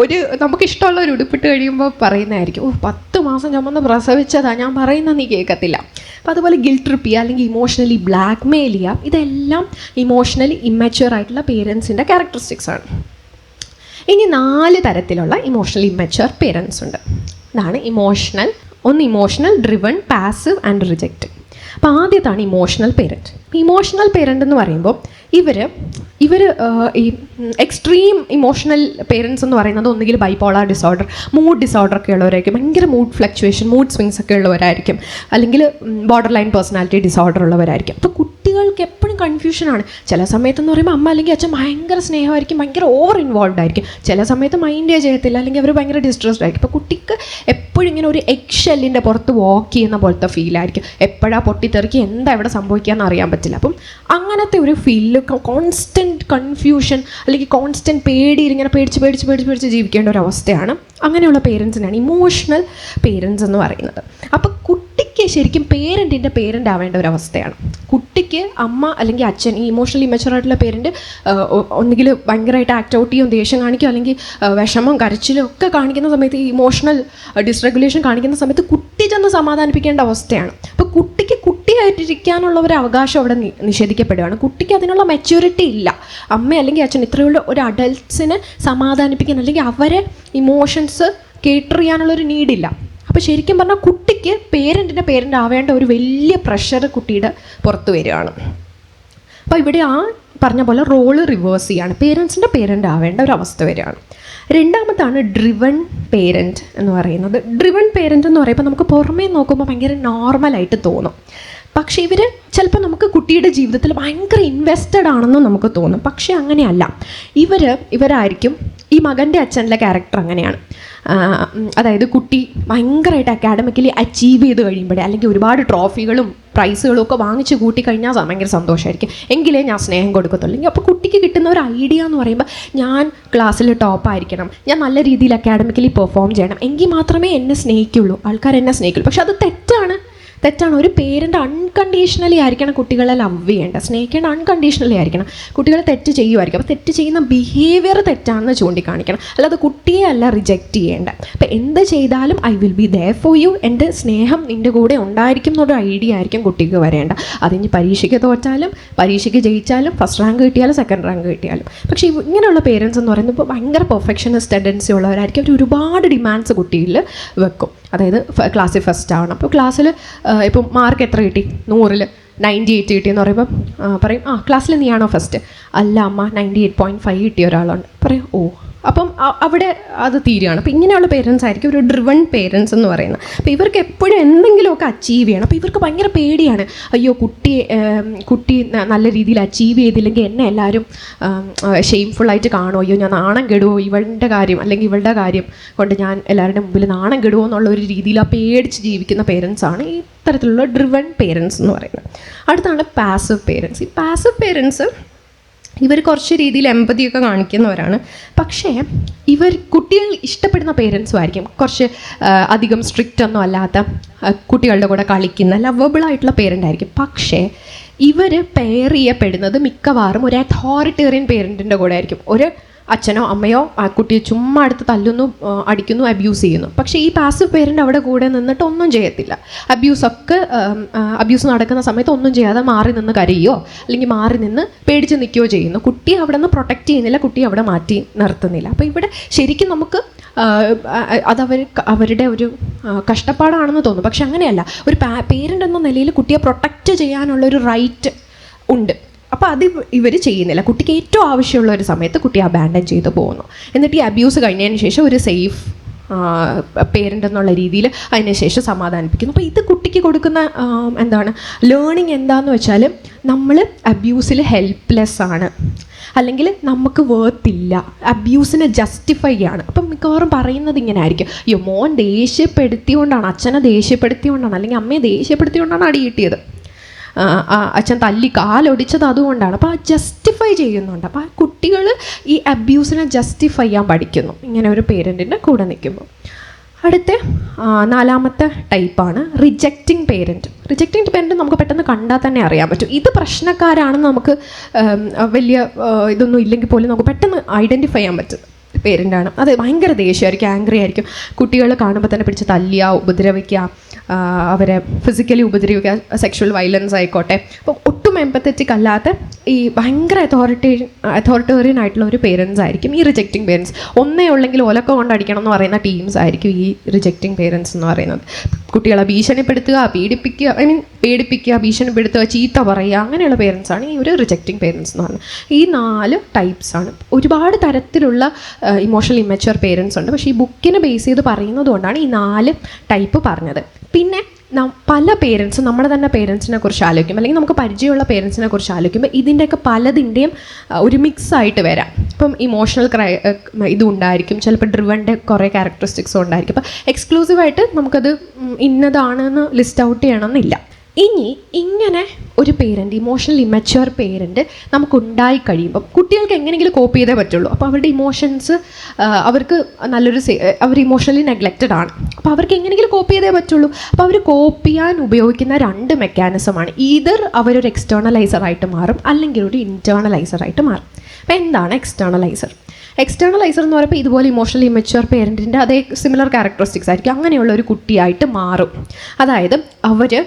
ഒരു നമുക്കിഷ്ടമുള്ള ഒരു ഉടുപ്പിട്ട് കഴിയുമ്പോൾ പറയുന്നതായിരിക്കും. ഓ പത്ത് മാസം ചുമന്ന് പ്രസവിച്ചതാ. ഞാൻ പറയുന്ന നീ കേൾക്കത്തില്ല അപ്പോൾ അതുപോലെ ഗിൽ ട്രിപ്പ് ചെയ്യുക അല്ലെങ്കിൽ ഇമോഷണലി ബ്ലാക്ക് മെയിൽ ചെയ്യുക ഇതെല്ലാം ഇമോഷണലി ഇമ്മച്ചുവർ ആയിട്ടുള്ള പേരൻസിന്റെ ക്യാരക്ടറിസ്റ്റിക്സ് ആണ്. ഇനി നാല് തരത്തിലുള്ള ഇമോഷണൽ ഇമ്മച്ചുവർ പേരൻസ് ഉണ്ട്. അതാണ് ഇമോഷണൽ ഒന്ന് emotional driven passive and reject അപ്പോൾ ആദ്യത്താണ് ഇമോഷണൽ പേരന്റ് ഇമോഷണൽ പേരന്റ് എന്ന് പറയുമ്പോൾ ഇവർ ഇവർ ഈ എക്സ്ട്രീം ഇമോഷണൽ പേരൻസ് എന്ന് പറയുന്നത് ഒന്നുകിൽ ബൈപോളാർ ഡിസോർഡർ മൂഡ് ഡിസോർഡർ ഒക്കെ ഉള്ളവരായിരിക്കും. ഭയങ്കര മൂഡ് ഫ്ലക്ച്വേഷൻ മൂഡ് സ്വിങ്സ് ഒക്കെ ഉള്ളവരായിരിക്കും. അല്ലെങ്കിൽ ബോർഡർ ലൈൻ പേഴ്സണാലിറ്റി ഡിസോർഡർ ഉള്ളവരായിരിക്കും. അപ്പോൾ കുട്ടികൾക്ക് എപ്പോഴും കൺഫ്യൂഷനാണ് ചില സമയത്തെന്ന് പറയുമ്പോൾ അമ്മ അല്ലെങ്കിൽ അച്ഛൻ ഭയങ്കര സ്നേഹമായിരിക്കും ഭയങ്കര ഓവർ ഇൻവോൾവ് ആയിരിക്കും. ചില സമയത്ത് മൈൻഡേ ചെയ്യത്തില്ല അല്ലെങ്കിൽ അവർ ഭയങ്കര ഡിസ്ട്രസ്ഡ് ആയിരിക്കും. അപ്പോൾ കുട്ടിക്ക് എപ്പോഴും ഇങ്ങനെ ഒരു എഗ് ഷെല്ലിന്റെ പുറത്ത് വാക്ക് ചെയ്യുന്ന പോലത്തെ ഫീലായിരിക്കും എപ്പോഴാണ് പൊട്ടിത്തെറിക്ക് എന്താ ഇവിടെ സംഭവിക്കാന്ന് അറിയാൻ പറ്റില്ല. അപ്പം അങ്ങനത്തെ ഒരു ഫീലിൽ കോൺസ്റ്റന്റ് കൺഫ്യൂഷൻ അല്ലെങ്കിൽ കോൺസ്റ്റന്റ് പേടി ഇങ്ങനെ പേടിച്ച് പേടിച്ച് പേടിച്ച് പേടിച്ച് ജീവിക്കേണ്ട ഒരു അവസ്ഥയാണ് അങ്ങനെയുള്ള പേരൻസിനാണ് ഇമോഷണൽ പേരൻസ് എന്ന് പറയുന്നത്. അപ്പോൾ കുട്ടിക്ക് ശരിക്കും പേരന്റിന്റെ പേരന്റ് ആവേണ്ട ഒരു അവസ്ഥയാണ്. കുട്ടിക്ക് അമ്മ അല്ലെങ്കിൽ അച്ഛൻ ഈ ഇമോഷണലി മെച്ചുവർ ആയിട്ടുള്ള പേരന്റ് ഒന്നുകിൽ ഭയങ്കരമായിട്ട് ആക്ട് ഔട്ട് ചെയ്യും ദേഷ്യം കാണിക്കും അല്ലെങ്കിൽ വിഷമം കരച്ചിലും ഒക്കെ കാണിക്കുന്ന സമയത്ത് ഈ ഇമോഷണൽ ഡിസ്റെഗുലേഷൻ കാണിക്കുന്ന സമയത്ത് കുട്ടി ചെന്ന് സമാധാനിപ്പിക്കേണ്ട അവസ്ഥയാണ്. അപ്പോൾ കുട്ടിക്ക് കുട്ടിയായിട്ടിരിക്കാനുള്ള ഒരു അവകാശം അവിടെ നിഷേധിക്കപ്പെടുകയാണ്. കുട്ടിക്ക് അതിനുള്ള മെച്യൂരിറ്റി ഇല്ല. അമ്മ അല്ലെങ്കിൽ അച്ഛൻ ഇത്രയുള്ള ഒരു അഡൽട്ട്സിനെ സമാധാനിപ്പിക്കാൻ അല്ലെങ്കിൽ അവരെ ഇമോഷൻസ് കേട്ടർ ചെയ്യാനുള്ളൊരു നീഡില്ല അപ്പോൾ ശരിക്കും പറഞ്ഞാൽ കുട്ടിക്ക് പേരന്റിന്റെ പേരന്റ് ആവേണ്ട ഒരു വലിയ പ്രഷർ കുട്ടിയുടെ പുറത്ത് വരികയാണ്. അപ്പോൾ ഇവിടെ ആ പറഞ്ഞ പോലെ റോൾ റിവേഴ്സ് ചെയ്യാണ്. പേരൻസിന്റെ പേരന്റ് ആവേണ്ട ഒരു അവസ്ഥ വരികയാണ്. രണ്ടാമത്താണ് ഡ്രിവൺ പേരന്റ് എന്ന് പറയുന്നത്. ഡ്രിവൺ പേരന്റ് എന്ന് പറയുമ്പോൾ നമുക്ക് പുറമേ നോക്കുമ്പോൾ ഭയങ്കര നോർമലായിട്ട് തോന്നും. പക്ഷേ ഇവർ ചിലപ്പോൾ നമുക്ക് കുട്ടിയുടെ ജീവിതത്തിൽ ഭയങ്കര ഇൻവെസ്റ്റഡ് ആണെന്ന് നമുക്ക് തോന്നും. പക്ഷേ അങ്ങനെയല്ല. ഇവർ ഇവരായിരിക്കും ഈ മകന്റെ അച്ഛന്റെ ക്യാരക്ടർ അങ്ങനെയാണ്. അതായത് കുട്ടി ഭയങ്കരമായിട്ട് അക്കാഡമിക്കലി അച്ചീവ് ചെയ്ത് കഴിയുമ്പോഴേ അല്ലെങ്കിൽ ഒരുപാട് ട്രോഫികളും പ്രൈസുകളും ഒക്കെ വാങ്ങിച്ച് കൂട്ടി കഴിഞ്ഞാൽ ഭയങ്കര സന്തോഷമായിരിക്കും. എങ്കിലേ ഞാൻ സ്നേഹം കൊടുക്കത്തുള്ളൂ. അപ്പോൾ കുട്ടിക്ക് കിട്ടുന്ന ഒരു ഐഡിയ എന്ന് പറയുമ്പോൾ ഞാൻ ക്ലാസ്സിൽ ടോപ്പായിരിക്കണം ഞാൻ നല്ല രീതിയിൽ അക്കാഡമിക്കലി പെർഫോം ചെയ്യണം. എങ്കിൽ മാത്രമേ എന്നെ സ്നേഹിക്കുള്ളൂ ആൾക്കാർ എന്നെ സ്നേഹിക്കുള്ളൂ. പക്ഷെ അത് തെറ്റാണ്. തെറ്റാണ്. ഒരു പേരന്റ് അൺകണ്ടീഷണലി ആയിരിക്കണം കുട്ടികളെ ലവ് ചെയ്യേണ്ടത്. സ്നേഹിക്കേണ്ട അൺകണ്ടീഷണലി ആയിരിക്കണം. കുട്ടികളെ തെറ്റ് ചെയ്യുമായിരിക്കും. അപ്പോൾ തെറ്റ് ചെയ്യുന്ന ബിഹേവിയർ തെറ്റാണെന്ന് ചൂണ്ടിക്കാണിക്കണം. അല്ലാതെ കുട്ടിയെ അല്ല റിജക്റ്റ് ചെയ്യേണ്ട അപ്പോൾ എന്ത് ചെയ്താലും I will be there for you എന്റെ സ്നേഹം നിന്റെ കൂടെ ഉണ്ടായിരിക്കും എന്നൊരു ഐഡിയ ആയിരിക്കും കുട്ടിക്ക് വരേണ്ട. അതിന് പരീക്ഷയ്ക്ക് തോറ്റാലും പരീക്ഷയ്ക്ക് ജയിച്ചാലും ഫസ്റ്റ് റാങ്ക് കിട്ടിയാലും സെക്കൻഡ് റാങ്ക് കിട്ടിയാലും. പക്ഷേ ഇങ്ങനെയുള്ള പേരൻസ് എന്ന് പറയുന്നത് ഇപ്പോൾ ഭയങ്കര പെർഫെക്ഷനിസ്റ്റ് ടെൻഡൻസി ഉള്ളവരായിരിക്കും. അവർ ഒരുപാട് ഡിമാൻഡ്സ് കുട്ടിയിൽ വെക്കും. അതായത് ക്ലാസ്സിൽ ഫസ്റ്റ് ആവണം. അപ്പോൾ ക്ലാസ്സിൽ ഇപ്പം മാർക്ക് എത്ര കിട്ടി? നൂറിൽ നയന്റി എയ്റ്റ് കിട്ടിയെന്ന് പറയുമ്പോൾ പറയുമ്പം പറയും ആ ക്ലാസ്സിൽ നീയാണോ ഫസ്റ്റ് അല്ല അമ്മ നയന്റി എയ്റ്റ് പോയിന്റ് ഫൈവ് കിട്ടിയ ഒരാളുണ്ട്. പറയും ഓ അപ്പം അവിടെ അത് തീരുകയാണ്. അപ്പോൾ ഇങ്ങനെയുള്ള പേരൻസ് ആയിരിക്കും ഒരു ഡ്രിവൺ പേരൻസ് എന്ന് പറയുന്നത്. അപ്പോൾ ഇവർക്ക് എപ്പോഴും എന്തെങ്കിലുമൊക്കെ അച്ചീവ് ചെയ്യണം. അപ്പോൾ ഇവർക്ക് ഭയങ്കര പേടിയാണ്. അയ്യോ കുട്ടി കുട്ടി നല്ല രീതിയിൽ അച്ചീവ് ചെയ്തില്ലെങ്കിൽ എന്നെ എല്ലാവരും ഷെയിംഫുള്ളായിട്ട് കാണുമോ അയ്യോ ഞാൻ നാണം കെടുവോ? ഇവളുടെ കാര്യം അല്ലെങ്കിൽ ഇവളുടെ കാര്യം കൊണ്ട് ഞാൻ എല്ലാവരുടെ മുമ്പിൽ നാണം കെടുവോ എന്നുള്ള ഒരു രീതിയിൽ ആ പേടിച്ച് ജീവിക്കുന്ന പേരൻസാണ് ഈ തരത്തിലുള്ള ഡ്രിവൺ പേരൻസ് എന്ന് പറയുന്നത്. അടുത്താണ് പാസീവ് പേരൻസ് ഈ പാസീവ് പേരൻസ് ഇവർ കുറച്ച് രീതിയിൽ എമ്പതിയൊക്കെ കാണിക്കുന്നവരാണ്. പക്ഷേ ഇവർ കുട്ടികൾ ഇഷ്ടപ്പെടുന്ന പേരൻസും ആയിരിക്കും. കുറച്ച് അധികം സ്ട്രിക്റ്റ് ഒന്നും അല്ലാത്ത കുട്ടികളുടെ കൂടെ കളിക്കുന്ന ലവബിൾ ആയിട്ടുള്ള പേരന്റ് ആയിരിക്കും. പക്ഷേ ഇവർ പെയർ ചെയ്യപ്പെടുന്നത് മിക്കവാറും ഒരു അതോറിറ്റേറിയൻ പേരന്റിന്റെ കൂടെ ആയിരിക്കും. ഒരു അച്ഛനോ അമ്മയോ ആ കുട്ടിയെ ചുമ്മാ അടുത്ത് തല്ലുന്നു അടിക്കുന്നു അബ്യൂസ് ചെയ്യുന്നു. പക്ഷേ ഈ പാസീവ് പേരന്റ് അവിടെ കൂടെ നിന്നിട്ട് ഒന്നും ചെയ്യത്തില്ല. അബ്യൂസ് ഒക്കെ അബ്യൂസ് നടക്കുന്ന സമയത്ത് ഒന്നും ചെയ്യാതെ മാറി നിന്ന് കരയോ അല്ലെങ്കിൽ മാറി നിന്ന് പേടിച്ച് നിൽക്കുകയോ ചെയ്യുന്നു. കുട്ടി അവിടെ നിന്ന് പ്രൊട്ടക്റ്റ് ചെയ്യുന്നില്ല കുട്ടി അവിടെ മാറ്റി നിർത്തുന്നില്ല. അപ്പോൾ ഇവിടെ ശരിക്കും നമുക്ക് അതവർ അവരുടെ ഒരു കഷ്ടപ്പാടാണെന്ന് തോന്നും പക്ഷെ അങ്ങനെയല്ല. ഒരു പേരന്റ് എന്ന നിലയിൽ കുട്ടിയെ പ്രൊട്ടക്റ്റ് ചെയ്യാനുള്ള ഒരു റൈറ്റ് ഉണ്ട്. അപ്പോൾ അത് ഇവർ ചെയ്യുന്നില്ല. കുട്ടിക്ക് ഏറ്റവും ആവശ്യമുള്ള ഒരു സമയത്ത് കുട്ടി അബാൻഡൻ ചെയ്ത് പോകുന്നു എന്നിട്ട് ഈ അബ്യൂസ് കഴിഞ്ഞതിന് ശേഷം ഒരു സേഫ് പേരന്റ് എന്നുള്ള രീതിയിൽ അതിന് ശേഷം സമാധാനിപ്പിക്കുന്നു. അപ്പോൾ ഇത് കുട്ടിക്ക് കൊടുക്കുന്ന എന്താണ് ലേണിംഗ് എന്താന്ന് വെച്ചാൽ നമ്മൾ അബ്യൂസിൽ ഹെൽപ്ലെസ് ആണ്. അല്ലെങ്കിൽ നമുക്ക് വേർത്തില്ല അബ്യൂസിനെ ജസ്റ്റിഫൈ ആണ്. അപ്പം മിക്കവാറും പറയുന്നത് ഇങ്ങനെ ആയിരിക്കും അയ്യോ മോൻ ദേഷ്യപ്പെടുത്തിയോണ്ടാണ് അച്ഛനെ ദേഷ്യപ്പെടുത്തിയോണ്ടാണ് അല്ലെങ്കിൽ അമ്മയെ ദേഷ്യപ്പെടുത്തിയോണ്ടാണ് അടി കിട്ടിയത്. അച്ഛൻ തല്ലി കാലൊടിച്ചത് അതുകൊണ്ടാണ്. അപ്പോൾ ആ ജസ്റ്റിഫൈ ചെയ്യുന്നുണ്ട്. അപ്പോൾ ആ കുട്ടികൾ ഈ അബ്യൂസിനെ ജസ്റ്റിഫൈ ചെയ്യാൻ പഠിക്കുന്നു. ഇങ്ങനെ ഒരു പേരന്റിന്റെ കൂടെ നിൽക്കുമ്പോൾ അടുത്ത നാലാമത്തെ ടൈപ്പാണ് റിജക്റ്റിംഗ് പേരന്റ് റിജക്റ്റിംഗ് പേരന്റ് നമുക്ക് പെട്ടെന്ന് കണ്ടാൽ തന്നെ അറിയാൻ പറ്റും. ഇത് പ്രശ്നക്കാരാണെന്ന് നമുക്ക് വലിയ ഇതൊന്നും ഇല്ലെങ്കിൽ പോലും നമുക്ക് പെട്ടെന്ന് ഐഡന്റിഫൈ ചെയ്യാൻ പറ്റും. പേരന്റാണ് അത് ഭയങ്കര ദേഷ്യമായിരിക്കും ആംഗ്രി ആയിരിക്കും. കുട്ടികൾ കാണുമ്പോൾ തന്നെ പിടിച്ച് തല്ലിയ ഉപദ്രവിക്കുക അവരെ ഫിസിക്കലി ഉപദ്രവിക്കുക സെക്ഷൽ വയലൻസ് ആയിക്കോട്ടെ. അപ്പോൾ ഒട്ടും എമ്പത്തറ്റിക് അല്ലാത്ത ഈ ഭയങ്കര അതോറിറ്റി അതോറിറ്റേറിയൻ ആയിട്ടുള്ള ഒരു പേരൻസ് ആയിരിക്കും ഈ റിജക്റ്റിംഗ് പേരൻസ് ഒന്നേ ഉള്ളെങ്കിൽ ഒലക്ക കൊണ്ടടിക്കണം എന്ന് പറയുന്ന ടീംസ് ആയിരിക്കും ഈ റിജക്റ്റിംഗ് പേരൻസ് എന്ന് പറയുന്നത്. കുട്ടികളെ ഭീഷണിപ്പെടുത്തുക പീഡിപ്പിക്കുക ഐ മീൻ പേടിപ്പിക്കുക ഭീഷണിപ്പെടുത്തുക ചീത്ത പറയുക അങ്ങനെയുള്ള പേരൻസ് ആണ് ഈ ഒരു റിജക്റ്റിംഗ് പേരൻസ് എന്ന് പറയുന്നത്. ഈ നാല് ടൈപ്സ് ആണ്. ഒരുപാട് തരത്തിലുള്ള ഇമോഷണൽ ഇമ്മച്ചുവർ പേരൻസ് ഉണ്ട്. പക്ഷേ ഈ ബുക്കിനെ ബേസ് ചെയ്ത് പറയുന്നത് കൊണ്ടാണ് ഈ നാല് ടൈപ്പ് പറഞ്ഞത്. പിന്നെ പല പേരൻസും നമ്മുടെ തന്നെ പേരൻസിനെ കുറിച്ച് ആലോചിക്കും. അല്ലെങ്കിൽ നമുക്ക് പരിചയമുള്ള പേരൻസിനെ കുറിച്ച് ആലോചിക്കുമ്പോൾ ഇതിന്റെയൊക്കെ പലതിന്റെയും ഒരു മിക്സ് ആയിട്ട് വരാം. ഇപ്പം ഇമോഷണൽ ക്രൈ ഇതും ഉണ്ടായിരിക്കും. ചിലപ്പോൾ ഡ്രിവന്റെ കുറേ ക്യാരക്ടറിസ്റ്റിക്സും ഉണ്ടായിരിക്കും. അപ്പോൾ എക്സ്ക്ലൂസീവായിട്ട് നമുക്കത് ഇന്നതാണെന്ന് ലിസ്റ്റ് ഔട്ട് ചെയ്യണമെന്നില്ല. ഇനി ഇങ്ങനെ ഒരു പേരന്റ് ഇമോഷണൽ ഇമച്വർ പേരന്റ് നമുക്കുണ്ടായി കഴിയുമ്പം കുട്ടികൾക്ക് എങ്ങനെയെങ്കിലും കോപ്പ് ചെയ്തേ പറ്റുള്ളൂ. അപ്പോൾ അവരുടെ ഇമോഷൻസ് അവർക്ക് നല്ലൊരു അവർ ഇമോഷണലി നെഗ്ലക്റ്റഡ് ആണ്. അപ്പോൾ അവർക്ക് എങ്ങനെയെങ്കിലും കോപ്പ് ചെയ്തേ പറ്റുള്ളൂ. അപ്പോൾ അവർ കോപ്പ് ചെയ്യാൻ ഉപയോഗിക്കുന്ന രണ്ട് മെക്കാനിസമാണ് ഈതർ അവരൊരു എക്സ്റ്റേണലൈസർ ആയിട്ട് മാറും അല്ലെങ്കിൽ ഒരു ഇന്റേർണലൈസർ ആയിട്ട് മാറും. അപ്പോൾ എന്താണ് എക്സ്റ്റേണലൈസർ എക്സ്റ്റേണലൈസർ എന്ന് പറയുമ്പോൾ ഇതുപോലെ ഇമോഷണലി ഇമച്വർ പേരന്റിന്റെ അതേ സിമിലർ ക്യാരക്ടറിസ്റ്റിക്സ് ആയിരിക്കും. അങ്ങനെയുള്ള ഒരു കുട്ടിയായിട്ട് മാറും. അതായത് അവർ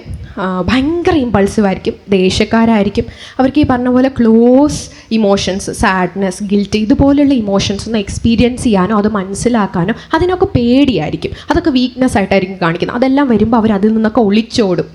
ഭയങ്കര ഇമ്പൾസീവ് ആയിരിക്കും ദേഷ്യക്കാരായിരിക്കും. അവർക്ക് ഈ പറഞ്ഞ പോലെ ക്ലോസ് ഇമോഷൻസ് സാഡ്നെസ് ഗിൽറ്റ് ഇതുപോലെയുള്ള ഇമോഷൻസ് ഒന്ന് എക്സ്പീരിയൻസ് ചെയ്യാനോ അത് മനസ്സിലാക്കാനോ അതിനൊക്കെ പേടിയായിരിക്കും. അതൊക്കെ വീക്ക്നെസ് ആയിട്ടായിരിക്കും കാണിക്കുന്നത്. അതെല്ലാം വരുമ്പോൾ അവർ അതിൽ നിന്നൊക്കെ ഒളിച്ചോടും.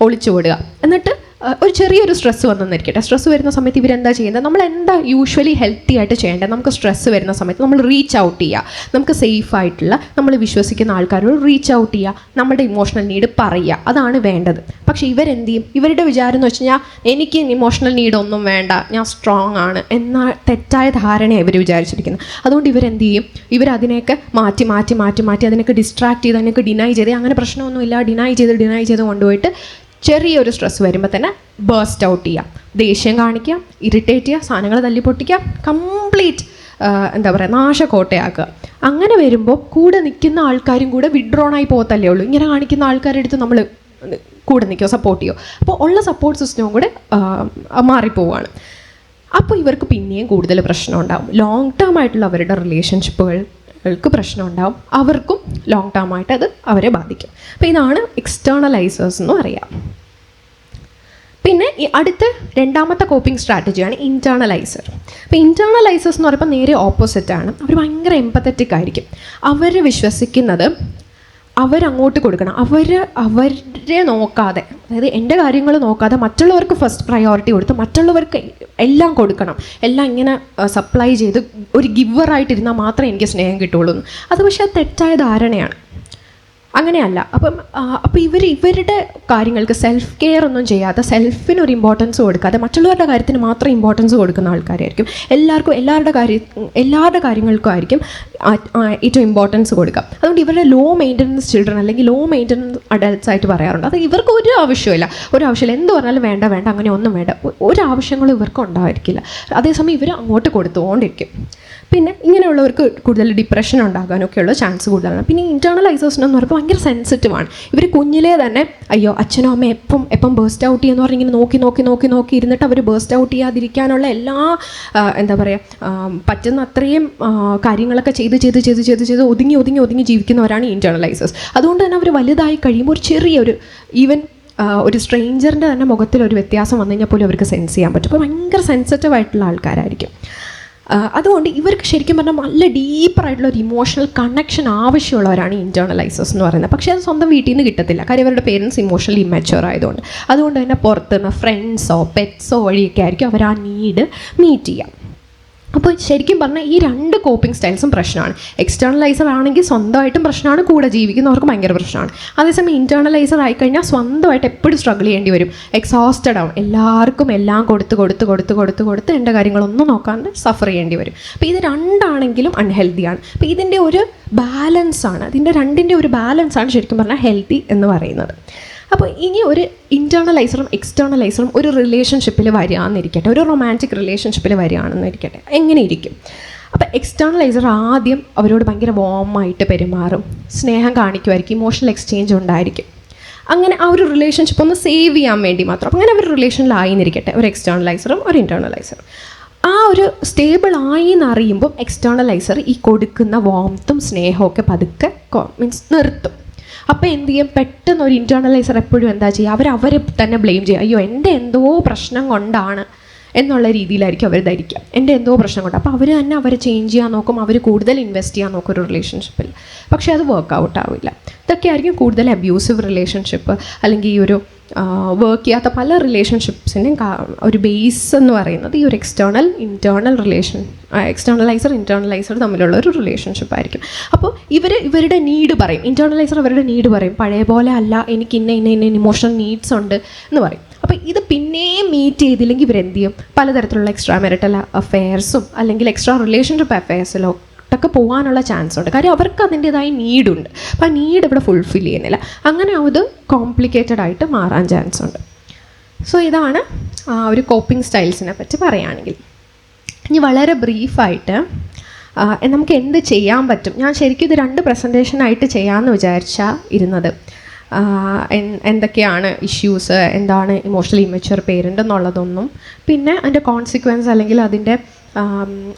ഒളിച്ചോടുക. എന്നിട്ട് ഒരു ചെറിയൊരു സ്ട്രെസ് വന്നെന്നിരിക്കട്ടെ. സ്ട്രെസ് വരുന്ന സമയത്ത് ഇവരെന്താ ചെയ്യുന്നത് നമ്മൾ എന്താ യൂഷ്വലി ഹെൽത്തി ആയിട്ട് ചെയ്യേണ്ടത്? നമുക്ക് സ്ട്രെസ് വരുന്ന സമയത്ത് നമ്മൾ റീച്ച് ഔട്ട് ചെയ്യുക നമുക്ക് സേഫ് ആയിട്ടുള്ള നമ്മൾ വിശ്വസിക്കുന്ന ആൾക്കാരോട് റീച്ച് ഔട്ട് ചെയ്യുക നമ്മുടെ ഇമോഷണൽ നീഡ് പറയുക അതാണ് വേണ്ടത്. പക്ഷേ ഇവരെന്ത് ചെയ്യും? ഇവരുടെ വിചാരം എന്ന് വെച്ച് കഴിഞ്ഞാൽ എനിക്ക് ഇമോഷണൽ നീഡ് ഒന്നും വേണ്ട. ഞാൻ സ്ട്രോങ് ആണ്. എന്ന തെറ്റായ ധാരണയാണ് ഇവർ വിചാരിച്ചിരിക്കുന്നത്. അതുകൊണ്ട് ഇവരെന്ത് ചെയ്യും? ഇവരതിനെയൊക്കെ മാറ്റി മാറ്റി മാറ്റി മാറ്റി അതിനൊക്കെ ഡിസ്ട്രാക്ട് ചെയ്ത് അതിനൊക്കെ ഡിനൈ ചെയ്ത് അങ്ങനെ പ്രശ്നമൊന്നുമില്ല. ഡിനൈ ചെയ്ത് ഡിനൈ ചെയ്ത് കൊണ്ടുപോയിട്ട് ചെറിയൊരു സ്ട്രെസ് വരുമ്പോൾ തന്നെ ബേസ്റ്റ് ഔട്ട് ചെയ്യാം. ദേഷ്യം കാണിക്കുക ഇറിറ്റേറ്റ് ചെയ്യുക സാധനങ്ങൾ തല്ലി പൊട്ടിക്കുക കംപ്ലീറ്റ് എന്താ പറയുക നാശക്കോട്ടയാക്കുക. അങ്ങനെ വരുമ്പോൾ കൂടെ നിൽക്കുന്ന ആൾക്കാരും കൂടെ വിഡ്രോൺ ആയി പോകത്തല്ലേ ഉള്ളൂ. ഇങ്ങനെ കാണിക്കുന്ന ആൾക്കാരുടെ അടുത്ത് നമ്മൾ കൂടെ നിൽക്കുമോ സപ്പോർട്ട് ചെയ്യുമോ അപ്പോൾ ഉള്ള സപ്പോർട്ട് സിസ്റ്റവും കൂടെ മാറിപ്പോവുകയാണ് അപ്പോൾ ഇവർക്ക് പിന്നെയും കൂടുതൽ പ്രശ്നം ഉണ്ടാകും ലോങ് ടേം ആയിട്ടുള്ള അവരുടെ റിലേഷൻഷിപ്പുകൾക്ക് പ്രശ്നം ഉണ്ടാവും അവർക്കും ലോങ് ടേം ആയിട്ട് അത് അവരെ ബാധിക്കും. അപ്പോൾ ഇതാണ് എക്സ്റ്റേണലൈസേഴ്സ് എന്ന് പറയാം പിന്നെ ഈ അടുത്ത രണ്ടാമത്തെ കോപ്പിംഗ് സ്ട്രാറ്റജിയാണ് ഇന്റേർണലൈസർ അപ്പോൾ ഇന്റേർണലൈസേഴ്സ് എന്ന് പറയുമ്പോൾ നേരെ ഓപ്പോസിറ്റ് ആണ്. അവർ ഭയങ്കര എമ്പത്തറ്റിക് ആയിരിക്കും. അവർ വിശ്വസിക്കുന്നത് അവരങ്ങോട്ട് കൊടുക്കണം. അവർ അവരെ നോക്കാതെ അതായത് എന്റെ കാര്യങ്ങൾ നോക്കാതെ മറ്റുള്ളവർക്ക് ഫസ്റ്റ് പ്രയോറിറ്റി കൊടുത്ത് മറ്റുള്ളവർക്ക് എല്ലാം കൊടുക്കണം. എല്ലാം ഇങ്ങനെ സപ്ലൈ ചെയ്ത് ഒരു ഗിവറായിട്ടിരുന്നാൽ മാത്രമേ എനിക്ക് സ്നേഹം കിട്ടുള്ളൂ അത് പക്ഷേ തെറ്റായ ധാരണയാണ്. അങ്ങനെയല്ല. അപ്പം അപ്പോൾ ഇവർ ഇവരുടെ കാര്യങ്ങൾക്ക് സെൽഫ് കെയർ ഒന്നും ചെയ്യാതെ സെൽഫിന് ഒരു ഇമ്പോർട്ടൻസ് കൊടുക്കാതെ മറ്റുള്ളവരുടെ കാര്യത്തിന് മാത്രം ഇമ്പോർട്ടൻസ് കൊടുക്കുന്ന ആൾക്കാരായിരിക്കും. എല്ലാവർക്കും എല്ലാവരുടെ കാര്യം എല്ലാവരുടെ കാര്യങ്ങൾക്കും ആയിരിക്കും ഏറ്റവും ഇമ്പോർട്ടൻസ് കൊടുക്കുക അതുകൊണ്ട് ഇവരുടെ ലോ മെയിന്റനൻസ് ചിൽഡ്രൻ അല്ലെങ്കിൽ ലോ മെയിന്റനൻസ് അഡൽട്ട്സ് ആയിട്ട് പറയാറുണ്ട്. അത് ഇവർക്ക് ഒരു ആവശ്യമില്ല ഒരു ആവശ്യമില്ല. എന്ത് പറഞ്ഞാലും വേണ്ട വേണ്ട അങ്ങനെ ഒന്നും വേണ്ട. ഒരു ആവശ്യങ്ങളും ഇവർക്ക് ഉണ്ടായിരിക്കില്ല. അതേസമയം ഇവർ അങ്ങോട്ട് കൊടുത്തുകൊണ്ടിരിക്കും. പിന്നെ ഇങ്ങനെയുള്ളവർക്ക് കൂടുതൽ ഡിപ്രഷൻ ഉണ്ടാകാനൊക്കെയുള്ള ചാൻസ് കൂടുതലാണ്. പിന്നെ ഇന്റേർണലൈസേഴ്സ് എന്ന് പറയുമ്പോൾ ഭയങ്കര സെൻസിറ്റീവ് ആണ്. ഇവർ കുഞ്ഞിലേ തന്നെ അയ്യോ അച്ഛനോ അമ്മ എപ്പം എപ്പം ബേസ്റ്റ് ഔട്ട് ചെയ്യുന്ന? പറഞ്ഞ് ഇങ്ങനെ നോക്കി നോക്കി നോക്കി നോക്കി ഇരുന്നിട്ട് അവർ ബേസ്റ്റ് ഔട്ട് ചെയ്യാതിരിക്കാനുള്ള എല്ലാ എന്താ പറയുക പറ്റുന്ന അത്രയും കാര്യങ്ങളൊക്കെ ചെയ്ത് ചെയ്ത് ചെയ്ത് ചെയ്ത് ചെയ്ത് ഒതുങ്ങി ഒതുങ്ങി ഒതുങ്ങി ജീവിക്കുന്നവരാണ് ഇന്റേർണലൈസേഴ്സ് അതുകൊണ്ട് തന്നെ അവർ വലുതായി കഴിയുമ്പോൾ ഒരു ചെറിയൊരു ഈവൻ ഒരു സ്ട്രെയിഞ്ചറിന്റെ തന്നെ മുഖത്തിൽ ഒരു വ്യത്യാസം വന്നു കഴിഞ്ഞാൽ പോലും അവർക്ക് സെൻസ് ചെയ്യാൻ പറ്റും. അപ്പോൾ ഭയങ്കര സെൻസിറ്റീവ് ആയിട്ടുള്ള ആൾക്കാരായിരിക്കും. അതുകൊണ്ട് ഇവർക്ക് ശരിക്കും പറഞ്ഞാൽ നല്ല ഡീപ്പറായിട്ടുള്ള ഒരു ഇമോഷണൽ കണക്ഷൻ ആവശ്യമുള്ളവരാണ് ഇന്റേർണലൈസേഴ്സ് എന്ന് പറയുന്നത്. പക്ഷേ അത് സ്വന്തം വീട്ടിൽ നിന്ന് കിട്ടത്തില്ല. കാര്യം അവരുടെ പേരൻസ് ഇമോഷണലി ഇമ്മച്ചുവർ ആയതുകൊണ്ട്. അതുകൊണ്ട് തന്നെ പുറത്തുനിന്ന് ഫ്രണ്ട്സോ പെറ്റ്സോ വഴിയൊക്കെ ആയിരിക്കും അവർ ആ നീഡ് മീറ്റ് ചെയ്യുക അപ്പോൾ ശരിക്കും പറഞ്ഞാൽ ഈ രണ്ട് കോപ്പിംഗ് സ്റ്റൈൽസും പ്രശ്നമാണ്. എക്സ്റ്റേണലൈസർ ആണെങ്കിൽ സ്വന്തമായിട്ടും പ്രശ്നമാണ് കൂടെ ജീവിക്കുന്നവർക്ക് ഭയങ്കര പ്രശ്നമാണ്. അതേസമയം ഇന്റേർണലൈസർ ആയിക്കഴിഞ്ഞാൽ സ്വന്തമായിട്ട് എപ്പോഴും സ്ട്രഗിൾ ചെയ്യേണ്ടി വരും. എക്സോസ്റ്റഡ് ആവും. എല്ലാവർക്കും എല്ലാം കൊടുത്ത് കൊടുത്ത് കൊടുത്ത് കൊടുത്ത് കൊടുത്ത് എന്റെ കാര്യങ്ങളൊന്നും നോക്കാണ്ട് സഫർ ചെയ്യേണ്ടി വരും. അപ്പോൾ ഇത് രണ്ടാണെങ്കിലും അൺഹെൽത്തിയാണ് അപ്പോൾ ഇതിന്റെ ഒരു ബാലൻസ് ആണ്. ഇതിന്റെ രണ്ടിന്റെ ഒരു ബാലൻസ് ആണ് ശരിക്കും പറഞ്ഞാൽ ഹെൽത്തി എന്ന് പറയുന്നത്. അപ്പോൾ ഇനി ഒരു ഇന്റേർണലൈസറും എക്സ്റ്റേർണലൈസറും ഒരു റിലേഷൻഷിപ്പിൽ വരികയെന്നിരിക്കട്ടെ ഒരു റൊമാന്റിക് റിലേഷൻഷിപ്പിൽ വരികയാണെന്നിരിക്കട്ടെ. എങ്ങനെ ഇരിക്കും? അപ്പോൾ എക്സ്റ്റേർണലൈസർ ആദ്യം അവരോട് ഭയങ്കര വോമായിട്ട് പെരുമാറും. സ്നേഹം കാണിക്കുമായിരിക്കും ഇമോഷണൽ എക്സ്ചേഞ്ച് ഉണ്ടായിരിക്കും. അങ്ങനെ ആ ഒരു റിലേഷൻഷിപ്പ് ഒന്ന് സേവ് ചെയ്യാൻ വേണ്ടി മാത്രം. അപ്പോൾ അങ്ങനെ അവർ റിലേഷനിലായി എന്നിരിക്കട്ടെ ഒരു എക്സ്റ്റേർണലൈസറും ഒരു ഇന്റേർണലൈസറും ആ ഒരു സ്റ്റേബിൾ ആയി എന്നറിയുമ്പം എക്സ്റ്റേർണലൈസർ ഈ കൊടുക്കുന്ന വോംത്തും സ്നേഹമൊക്കെ പതുക്കെ മീൻസ് നിർത്തും. അപ്പോൾ എന്ത് ചെയ്യും? പെട്ടെന്ന് ഒരു ഇന്റേർണലൈസർ എപ്പോഴും എന്താ ചെയ്യുക? അവർ അവരെ തന്നെ ബ്ലെയിം ചെയ്യുക. അയ്യോ എന്റെ എന്തോ പ്രശ്നം കൊണ്ടാണ് എന്നുള്ള രീതിയിലായിരിക്കും അവർ ധരിക്കുക. എന്റെ എന്തോ പ്രശ്നം കൊണ്ട്. അപ്പോൾ അവർ തന്നെ അവരെ ചേഞ്ച് ചെയ്യാൻ നോക്കും. അവർ കൂടുതൽ ഇൻവെസ്റ്റ് ചെയ്യാൻ നോക്കും ഒരു റിലേഷൻഷിപ്പിൽ പക്ഷേ അത് വർക്ക് ഔട്ട് ആവില്ല. ഇതൊക്കെ ആയിരിക്കും കൂടുതൽ അബ്യൂസീവ് റിലേഷൻഷിപ്പ് അല്ലെങ്കിൽ ഈ ഒരു വർക്ക് ചെയ്യാത്ത പല റിലേഷൻഷിപ്സിന്റെയും ഒരു ബേസ് എന്ന് പറയുന്നത് ഈ ഒരു external internal relation externaliser internaliser തമ്മിലുള്ള ഒരു റിലേഷൻഷിപ്പ് ആയിരിക്കും. അപ്പോൾ ഇവർ ഇവരുടെ നീഡ് പറയും. ഇന്റേർണലൈസർ അവരുടെ നീഡ് പറയും. പഴയ പോലെ അല്ല എനിക്ക് ഇന്ന ഇന്ന ഇന്ന ഇമോഷണൽ നീഡ്സ് ഉണ്ട് എന്ന് പറയും. അപ്പോൾ ഇത് പിന്നെയും മീറ്റ് ചെയ്തില്ലെങ്കിൽ ഇവരെന്ത് ചെയ്യും? പലതരത്തിലുള്ള എക്സ്ട്രാ മെറിറ്റൽ അഫെയർസും അല്ലെങ്കിൽ എക്സ്ട്രാ റിലേഷൻഷിപ്പ് അഫെയർസിലോ ഒക്കെ പോകാനുള്ള ചാൻസ് ഉണ്ട്. കാര്യം അവർക്ക് അതിന്റെതായ നീഡുണ്ട് അപ്പോൾ ആ നീഡ് ഇവിടെ ഫുൾഫിൽ ചെയ്യുന്നില്ല. അങ്ങനെ അത് കോംപ്ലിക്കേറ്റഡ് ആയിട്ട് മാറാൻ ചാൻസ് ഉണ്ട്. സോ ഇതാണ് ഒരു കോപ്പിംഗ് സ്റ്റൈൽസിനെ പറ്റി പറയുകയാണെങ്കിൽ ഇനി വളരെ ബ്രീഫായിട്ട് നമുക്ക് എന്ത് ചെയ്യാൻ പറ്റും? ഞാൻ ശരിക്കും ഇത് രണ്ട് പ്രസന്റേഷനായിട്ട് ചെയ്യാമെന്ന് വിചാരിച്ചാൽ ഇരുന്നത്. എന്തൊക്കെയാണ് ഇഷ്യൂസ് എന്താണ് ഇമോഷണൽ ഇമ്മച്ചുവർ പേരന്റ് എന്നുള്ളതൊന്നും. പിന്നെ അതിന്റെ കോൺസിക്വൻസ് അല്ലെങ്കിൽ അതിന്റെ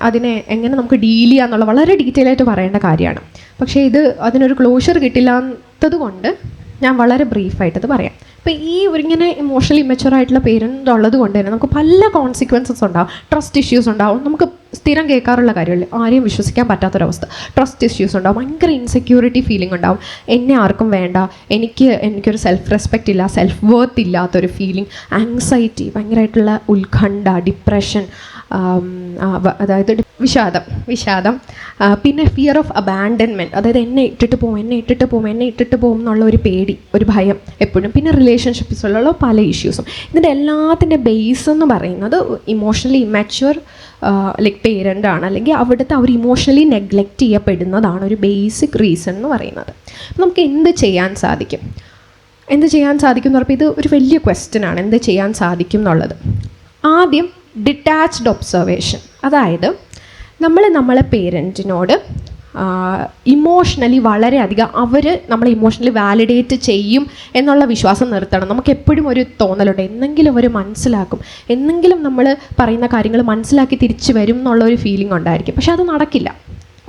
അതിനെ എങ്ങനെ നമുക്ക് ഡീൽ ചെയ്യാന്നുള്ള വളരെ ഡീറ്റെയിൽ ആയിട്ട് പറയേണ്ട കാര്യമാണ്. പക്ഷേ ഇത് അതിനൊരു ക്ലോഷർ കിട്ടില്ലാത്തത് കൊണ്ട് ഞാൻ വളരെ ബ്രീഫായിട്ടത് പറയാം. അപ്പോൾ ഈ ഇങ്ങനെ ഇമോഷണലി ഇമ്മച്ചുവർ ആയിട്ടുള്ള പേരന്റ് ഉള്ളത് കൊണ്ട് തന്നെ നമുക്ക് പല കോൺസിക്വൻസസ് ഉണ്ടാവും. ട്രസ്റ്റ് ഇഷ്യൂസ് ഉണ്ടാവും. നമുക്ക് സ്ഥിരം കേൾക്കാറുള്ള കാര്യമല്ലേ? ആരെയും വിശ്വസിക്കാൻ പറ്റാത്തൊരവസ്ഥ. ട്രസ്റ്റ് ഇഷ്യൂസ് ഉണ്ടാവും. ഭയങ്കര ഇൻസെക്യൂരിറ്റി ഫീലിംഗ് ഉണ്ടാവും. എന്നെ ആർക്കും വേണ്ട. എനിക്ക് എനിക്കൊരു സെൽഫ് റെസ്പെക്റ്റ് ഇല്ല സെൽഫ് വർത്ത് ഇല്ലാത്തൊരു ഫീലിംഗ് ആങ്സൈറ്റി ഭയങ്കരമായിട്ടുള്ള ഉത്കണ്ഠ ഡിപ്രഷൻ അതായത് വിഷാദം വിഷാദം. പിന്നെ ഫിയർ ഓഫ് അബാൻഡൻമെന്റ് അതായത് എന്നെ ഇട്ടിട്ട് പോകും എന്നെ ഇട്ടിട്ട് പോകും എന്നെ ഇട്ടിട്ട് പോകും എന്നുള്ള ഒരു പേടി ഒരു ഭയം എപ്പോഴും. പിന്നെ റിലേഷൻഷിപ്സിലുള്ള പല ഇഷ്യൂസും ഇതിന്റെ എല്ലാത്തിന്റെ ബേസ് എന്ന് പറയുന്നത് ഇമോഷണലി ഇമാച്വർ ലൈക്ക് പേരന്റ് ആണ്. അല്ലെങ്കിൽ അവിടുത്തെ അവർ ഇമോഷണലി നെഗ്ലക്റ്റ് ചെയ്യപ്പെടുന്നതാണ് ഒരു ബേസിക് റീസൺ എന്ന് പറയുന്നത്. നമുക്ക് എന്ത് ചെയ്യാൻ സാധിക്കും? എന്ത് ചെയ്യാൻ സാധിക്കും എന്ന് പറയുമ്പോൾ ഇത് ഒരു വലിയ ക്വസ്റ്റ്യൻ ആണ്. എന്ത് ചെയ്യാൻ സാധിക്കും എന്നുള്ളത്? ആദ്യം ഡിറ്റാച്ച്ഡ് ഒബ്സർവേഷൻ അതായത് നമ്മൾ നമ്മളെ പേരന്റിനോട് ഇമോഷണലി വളരെയധികം അവർ നമ്മളെ ഇമോഷണലി വാലിഡേറ്റ് ചെയ്യും എന്നുള്ള വിശ്വാസം നിർത്തണം. നമുക്ക് എപ്പോഴും ഒരു തോന്നലുണ്ട്. എന്നെങ്കിലും അവർ മനസ്സിലാക്കും. എന്നെങ്കിലും നമ്മൾ പറയുന്ന കാര്യങ്ങൾ മനസ്സിലാക്കി തിരിച്ചു വരും എന്നുള്ള ഒരു ഫീലിംഗ് ഉണ്ടായിരിക്കും. പക്ഷെ അത് നടക്കില്ല.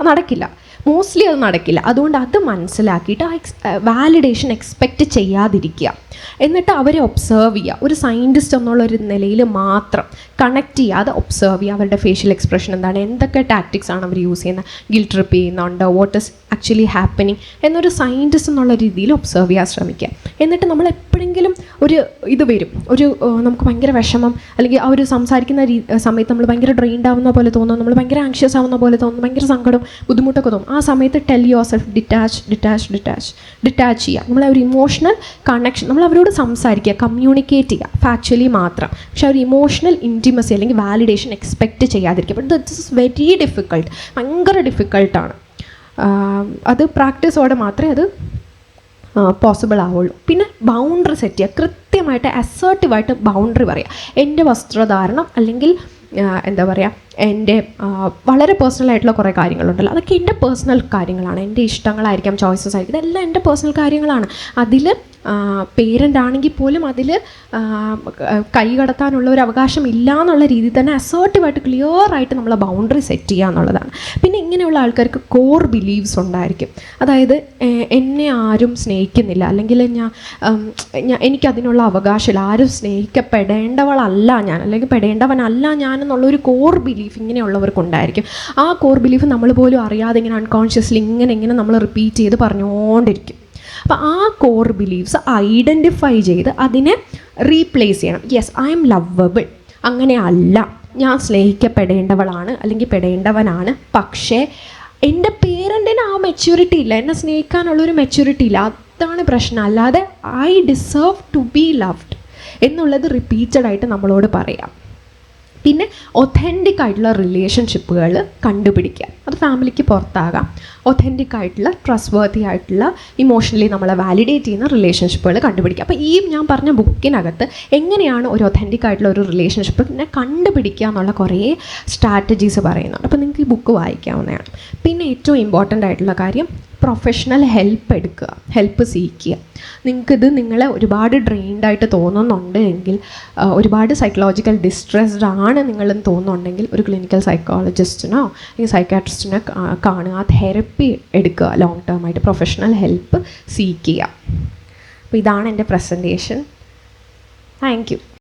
നടക്കില്ല. മോസ്റ്റ്ലി അത് നടക്കില്ല. അതുകൊണ്ട് അത് മനസ്സിലാക്കിയിട്ട് ആ എക്സ് വാലിഡേഷൻ എക്സ്പെക്റ്റ് ചെയ്യാതിരിക്കുക. എന്നിട്ട് അവരെ ഒബ്സേർവ് ചെയ്യുക. ഒരു സയന്റിസ്റ്റ് എന്നുള്ള ഒരു നിലയിൽ മാത്രം കണക്ട് ചെയ്യാതെ ഒബ്സേർവ് ചെയ്യുക. അവരുടെ ഫേഷ്യൽ എക്സ്പ്രഷൻ എന്താണ്? എന്തൊക്കെ ടാക്ടിക്സ് ആണ് അവർ യൂസ് ചെയ്യുന്നത്? ഗിൽ ട്രിപ്പ് ചെയ്യുന്നുണ്ട്? വാട്ട് ഇസ് ആക്ച്വലി ഹാപ്പനിങ് എന്നൊരു സയന്റിസ്റ്റ് എന്നുള്ള രീതിയിൽ ഒബ്സേർവ് ചെയ്യാൻ ശ്രമിക്കുക. എന്നിട്ട് നമ്മൾ എപ്പോഴെങ്കിലും ഒരു ഇത് വരും. ഒരു നമുക്ക് ഭയങ്കര വിഷമം അല്ലെങ്കിൽ ആ ഒരു സംസാരിക്കുന്ന സമയത്ത് നമ്മൾ ഭയങ്കര ഡ്രെയിൻഡ് ആവുന്ന പോലെ തോന്നും നമ്മൾ ഭയങ്കര ആങ്ഷ്യസ് ആവുന്ന പോലെ തോന്നും ഭയങ്കര സങ്കടം ബുദ്ധിമുട്ടൊക്കെ തോന്നും. സമയത്ത് tell yourself detach detach detach detach ചെയ്യുക. നമ്മളെ ഒരു ഇമോഷണൽ കണക്ഷൻ നമ്മൾ അവരോട് സംസാരിക്കുക കമ്മ്യൂണിക്കേറ്റ് ചെയ്യുക ഫാക്ച്വലി മാത്രം. പക്ഷേ ഒരു ഇമോഷണൽ ഇന്റിമസി അല്ലെങ്കിൽ വാലിഡേഷൻ എക്സ്പെക്റ്റ് ചെയ്യാതിരിക്കുക. But this is very difficult ഭയങ്കര ഡിഫിക്കൾട്ടാണ് അത് പ്രാക്ടീസോടെ മാത്രമേ അത് പോസിബിൾ ആവുള്ളൂ. പിന്നെ ബൗണ്ടറി സെറ്റ് ചെയ്യുക. കൃത്യമായിട്ട് അസേർട്ടീവായിട്ട് ബൗണ്ടറി പറയുക. എന്റെ വസ്ത്രധാരണം അല്ലെങ്കിൽ ആ, എന്താ പറയുക എന്റെ വളരെ പേഴ്സണലായിട്ടുള്ള കുറേ കാര്യങ്ങളുണ്ടല്ലോ. അതൊക്കെ എന്റെ പേഴ്സണൽ കാര്യങ്ങളാണ്. എന്റെ ഇഷ്ടങ്ങളായിരിക്കാം ചോയ്സസ് ആയിരിക്കും. ഇതെല്ലാം എന്റെ പേഴ്സണൽ കാര്യങ്ങളാണ്. അതിൽ പേരന്റ് ആണെങ്കിൽ പോലും അതിൽ കൈ കടത്താനുള്ള ഒരു അവകാശം ഇല്ല എന്നുള്ള രീതിയിൽ തന്നെ അസേർട്ടീവായിട്ട് ക്ലിയറായിട്ട് നമ്മളെ ബൗണ്ടറി സെറ്റ് ചെയ്യുക എന്നുള്ളതാണ്. പിന്നെ ഇങ്ങനെയുള്ള ആൾക്കാർക്ക് കോർ ബിലീവ്സ് ഉണ്ടായിരിക്കും. അതായത് എന്നെ ആരും സ്നേഹിക്കുന്നില്ല. അല്ലെങ്കിൽ ഞാൻ ഞാൻ എനിക്കതിനുള്ള അവകാശമില്ല. ആരും സ്നേഹിക്കപ്പെടേണ്ടവളല്ല ഞാൻ. അല്ലെങ്കിൽ പെടേണ്ടവനല്ല ഞാൻ എന്നുള്ളൊരു കോർ ബിലീഫ് ഇങ്ങനെയുള്ളവർക്കുണ്ടായിരിക്കും ആ കോർ ബിലീഫ് നമ്മൾ പോലും അറിയാതെ ഇങ്ങനെ അൺകോൺഷ്യസ്ലി ഇങ്ങനെ ഇങ്ങനെ നമ്മൾ റിപ്പീറ്റ് ചെയ്ത് പറഞ്ഞുകൊണ്ടിരിക്കും. അപ്പോൾ ആ കോർ ബിലീവ്സ് ഐഡന്റിഫൈ ചെയ്ത് അതിനെ റീപ്ലേസ് ചെയ്യണം. യെസ് ഐ എം ലവബിൾ അങ്ങനെ അല്ല. ഞാൻ സ്നേഹിക്കപ്പെടേണ്ടവളാണ് അല്ലെങ്കിൽ പെടേണ്ടവനാണ്. പക്ഷേ എന്റെ പേരന്റിന് ആ മെച്യൂരിറ്റി ഇല്ല. എന്നെ സ്നേഹിക്കാനുള്ളൊരു മെച്യൂരിറ്റി ഇല്ല. അതാണ് പ്രശ്നം. അല്ലാതെ I deserve to be loved എന്നുള്ളത് റിപ്പീറ്റഡ് ആയിട്ട് നമ്മളോട് പറയാം. പിന്നെ ഒത്തന്റിക് ആയിട്ടുള്ള റിലേഷൻഷിപ്പുകൾ കണ്ടുപിടിക്കുക. അത് ഫാമിലിക്ക് പുറത്താകാം. ഒഥന്റിക് ആയിട്ടുള്ള ട്രസ്റ്റ് വർത്തി ആയിട്ടുള്ള ഇമോഷണലി നമ്മളെ വാലിഡേറ്റ് ചെയ്യുന്ന റിലേഷൻഷിപ്പുകൾ കണ്ടുപിടിക്കുക. അപ്പോൾ ഈ ഞാൻ പറഞ്ഞ ബുക്കിനകത്ത് എങ്ങനെയാണ് ഒരു ഒഥന്റിക് ആയിട്ടുള്ള ഒരു റിലേഷൻഷിപ്പ് റിലേഷൻഷിപ്പിനെ കണ്ടുപിടിക്കുക എന്നുള്ള കുറേ സ്ട്രാറ്റജീസ് പറയുന്നുണ്ട്. അപ്പോൾ നിങ്ങൾക്ക് ഈ ബുക്ക് വായിക്കാവുന്നതാണ്. പിന്നെ ഏറ്റവും ഇമ്പോർട്ടന്റ് ആയിട്ടുള്ള കാര്യം പ്രൊഫഷണൽ ഹെൽപ്പ് എടുക്കുക ഹെൽപ്പ് സീക്കുക നിങ്ങൾക്കിത് നിങ്ങളെ ഒരുപാട് ഡ്രെയിൻഡ് ആയിട്ട് തോന്നുന്നുണ്ട് എങ്കിൽ ഒരുപാട് സൈക്കോളജിക്കൽ ഡിസ്ട്രെസ്ഡ് ആണ് നിങ്ങളെന്ന് തോന്നുന്നുണ്ടെങ്കിൽ ഒരു ക്ലിനിക്കൽ സൈക്കോളജിസ്റ്റിനോ അല്ലെങ്കിൽ സൈക്കാട്രിസ്റ്റിനോ കാണുക. തെറപ്പി എടുക്കുക. ലോങ് ടേം ആയിട്ട് പ്രൊഫഷണൽ ഹെൽപ്പ് സീക്ക് ചെയ്യുക. അപ്പോൾ ഇതാണ് എന്റെ പ്രസന്റേഷൻ താങ്ക് യു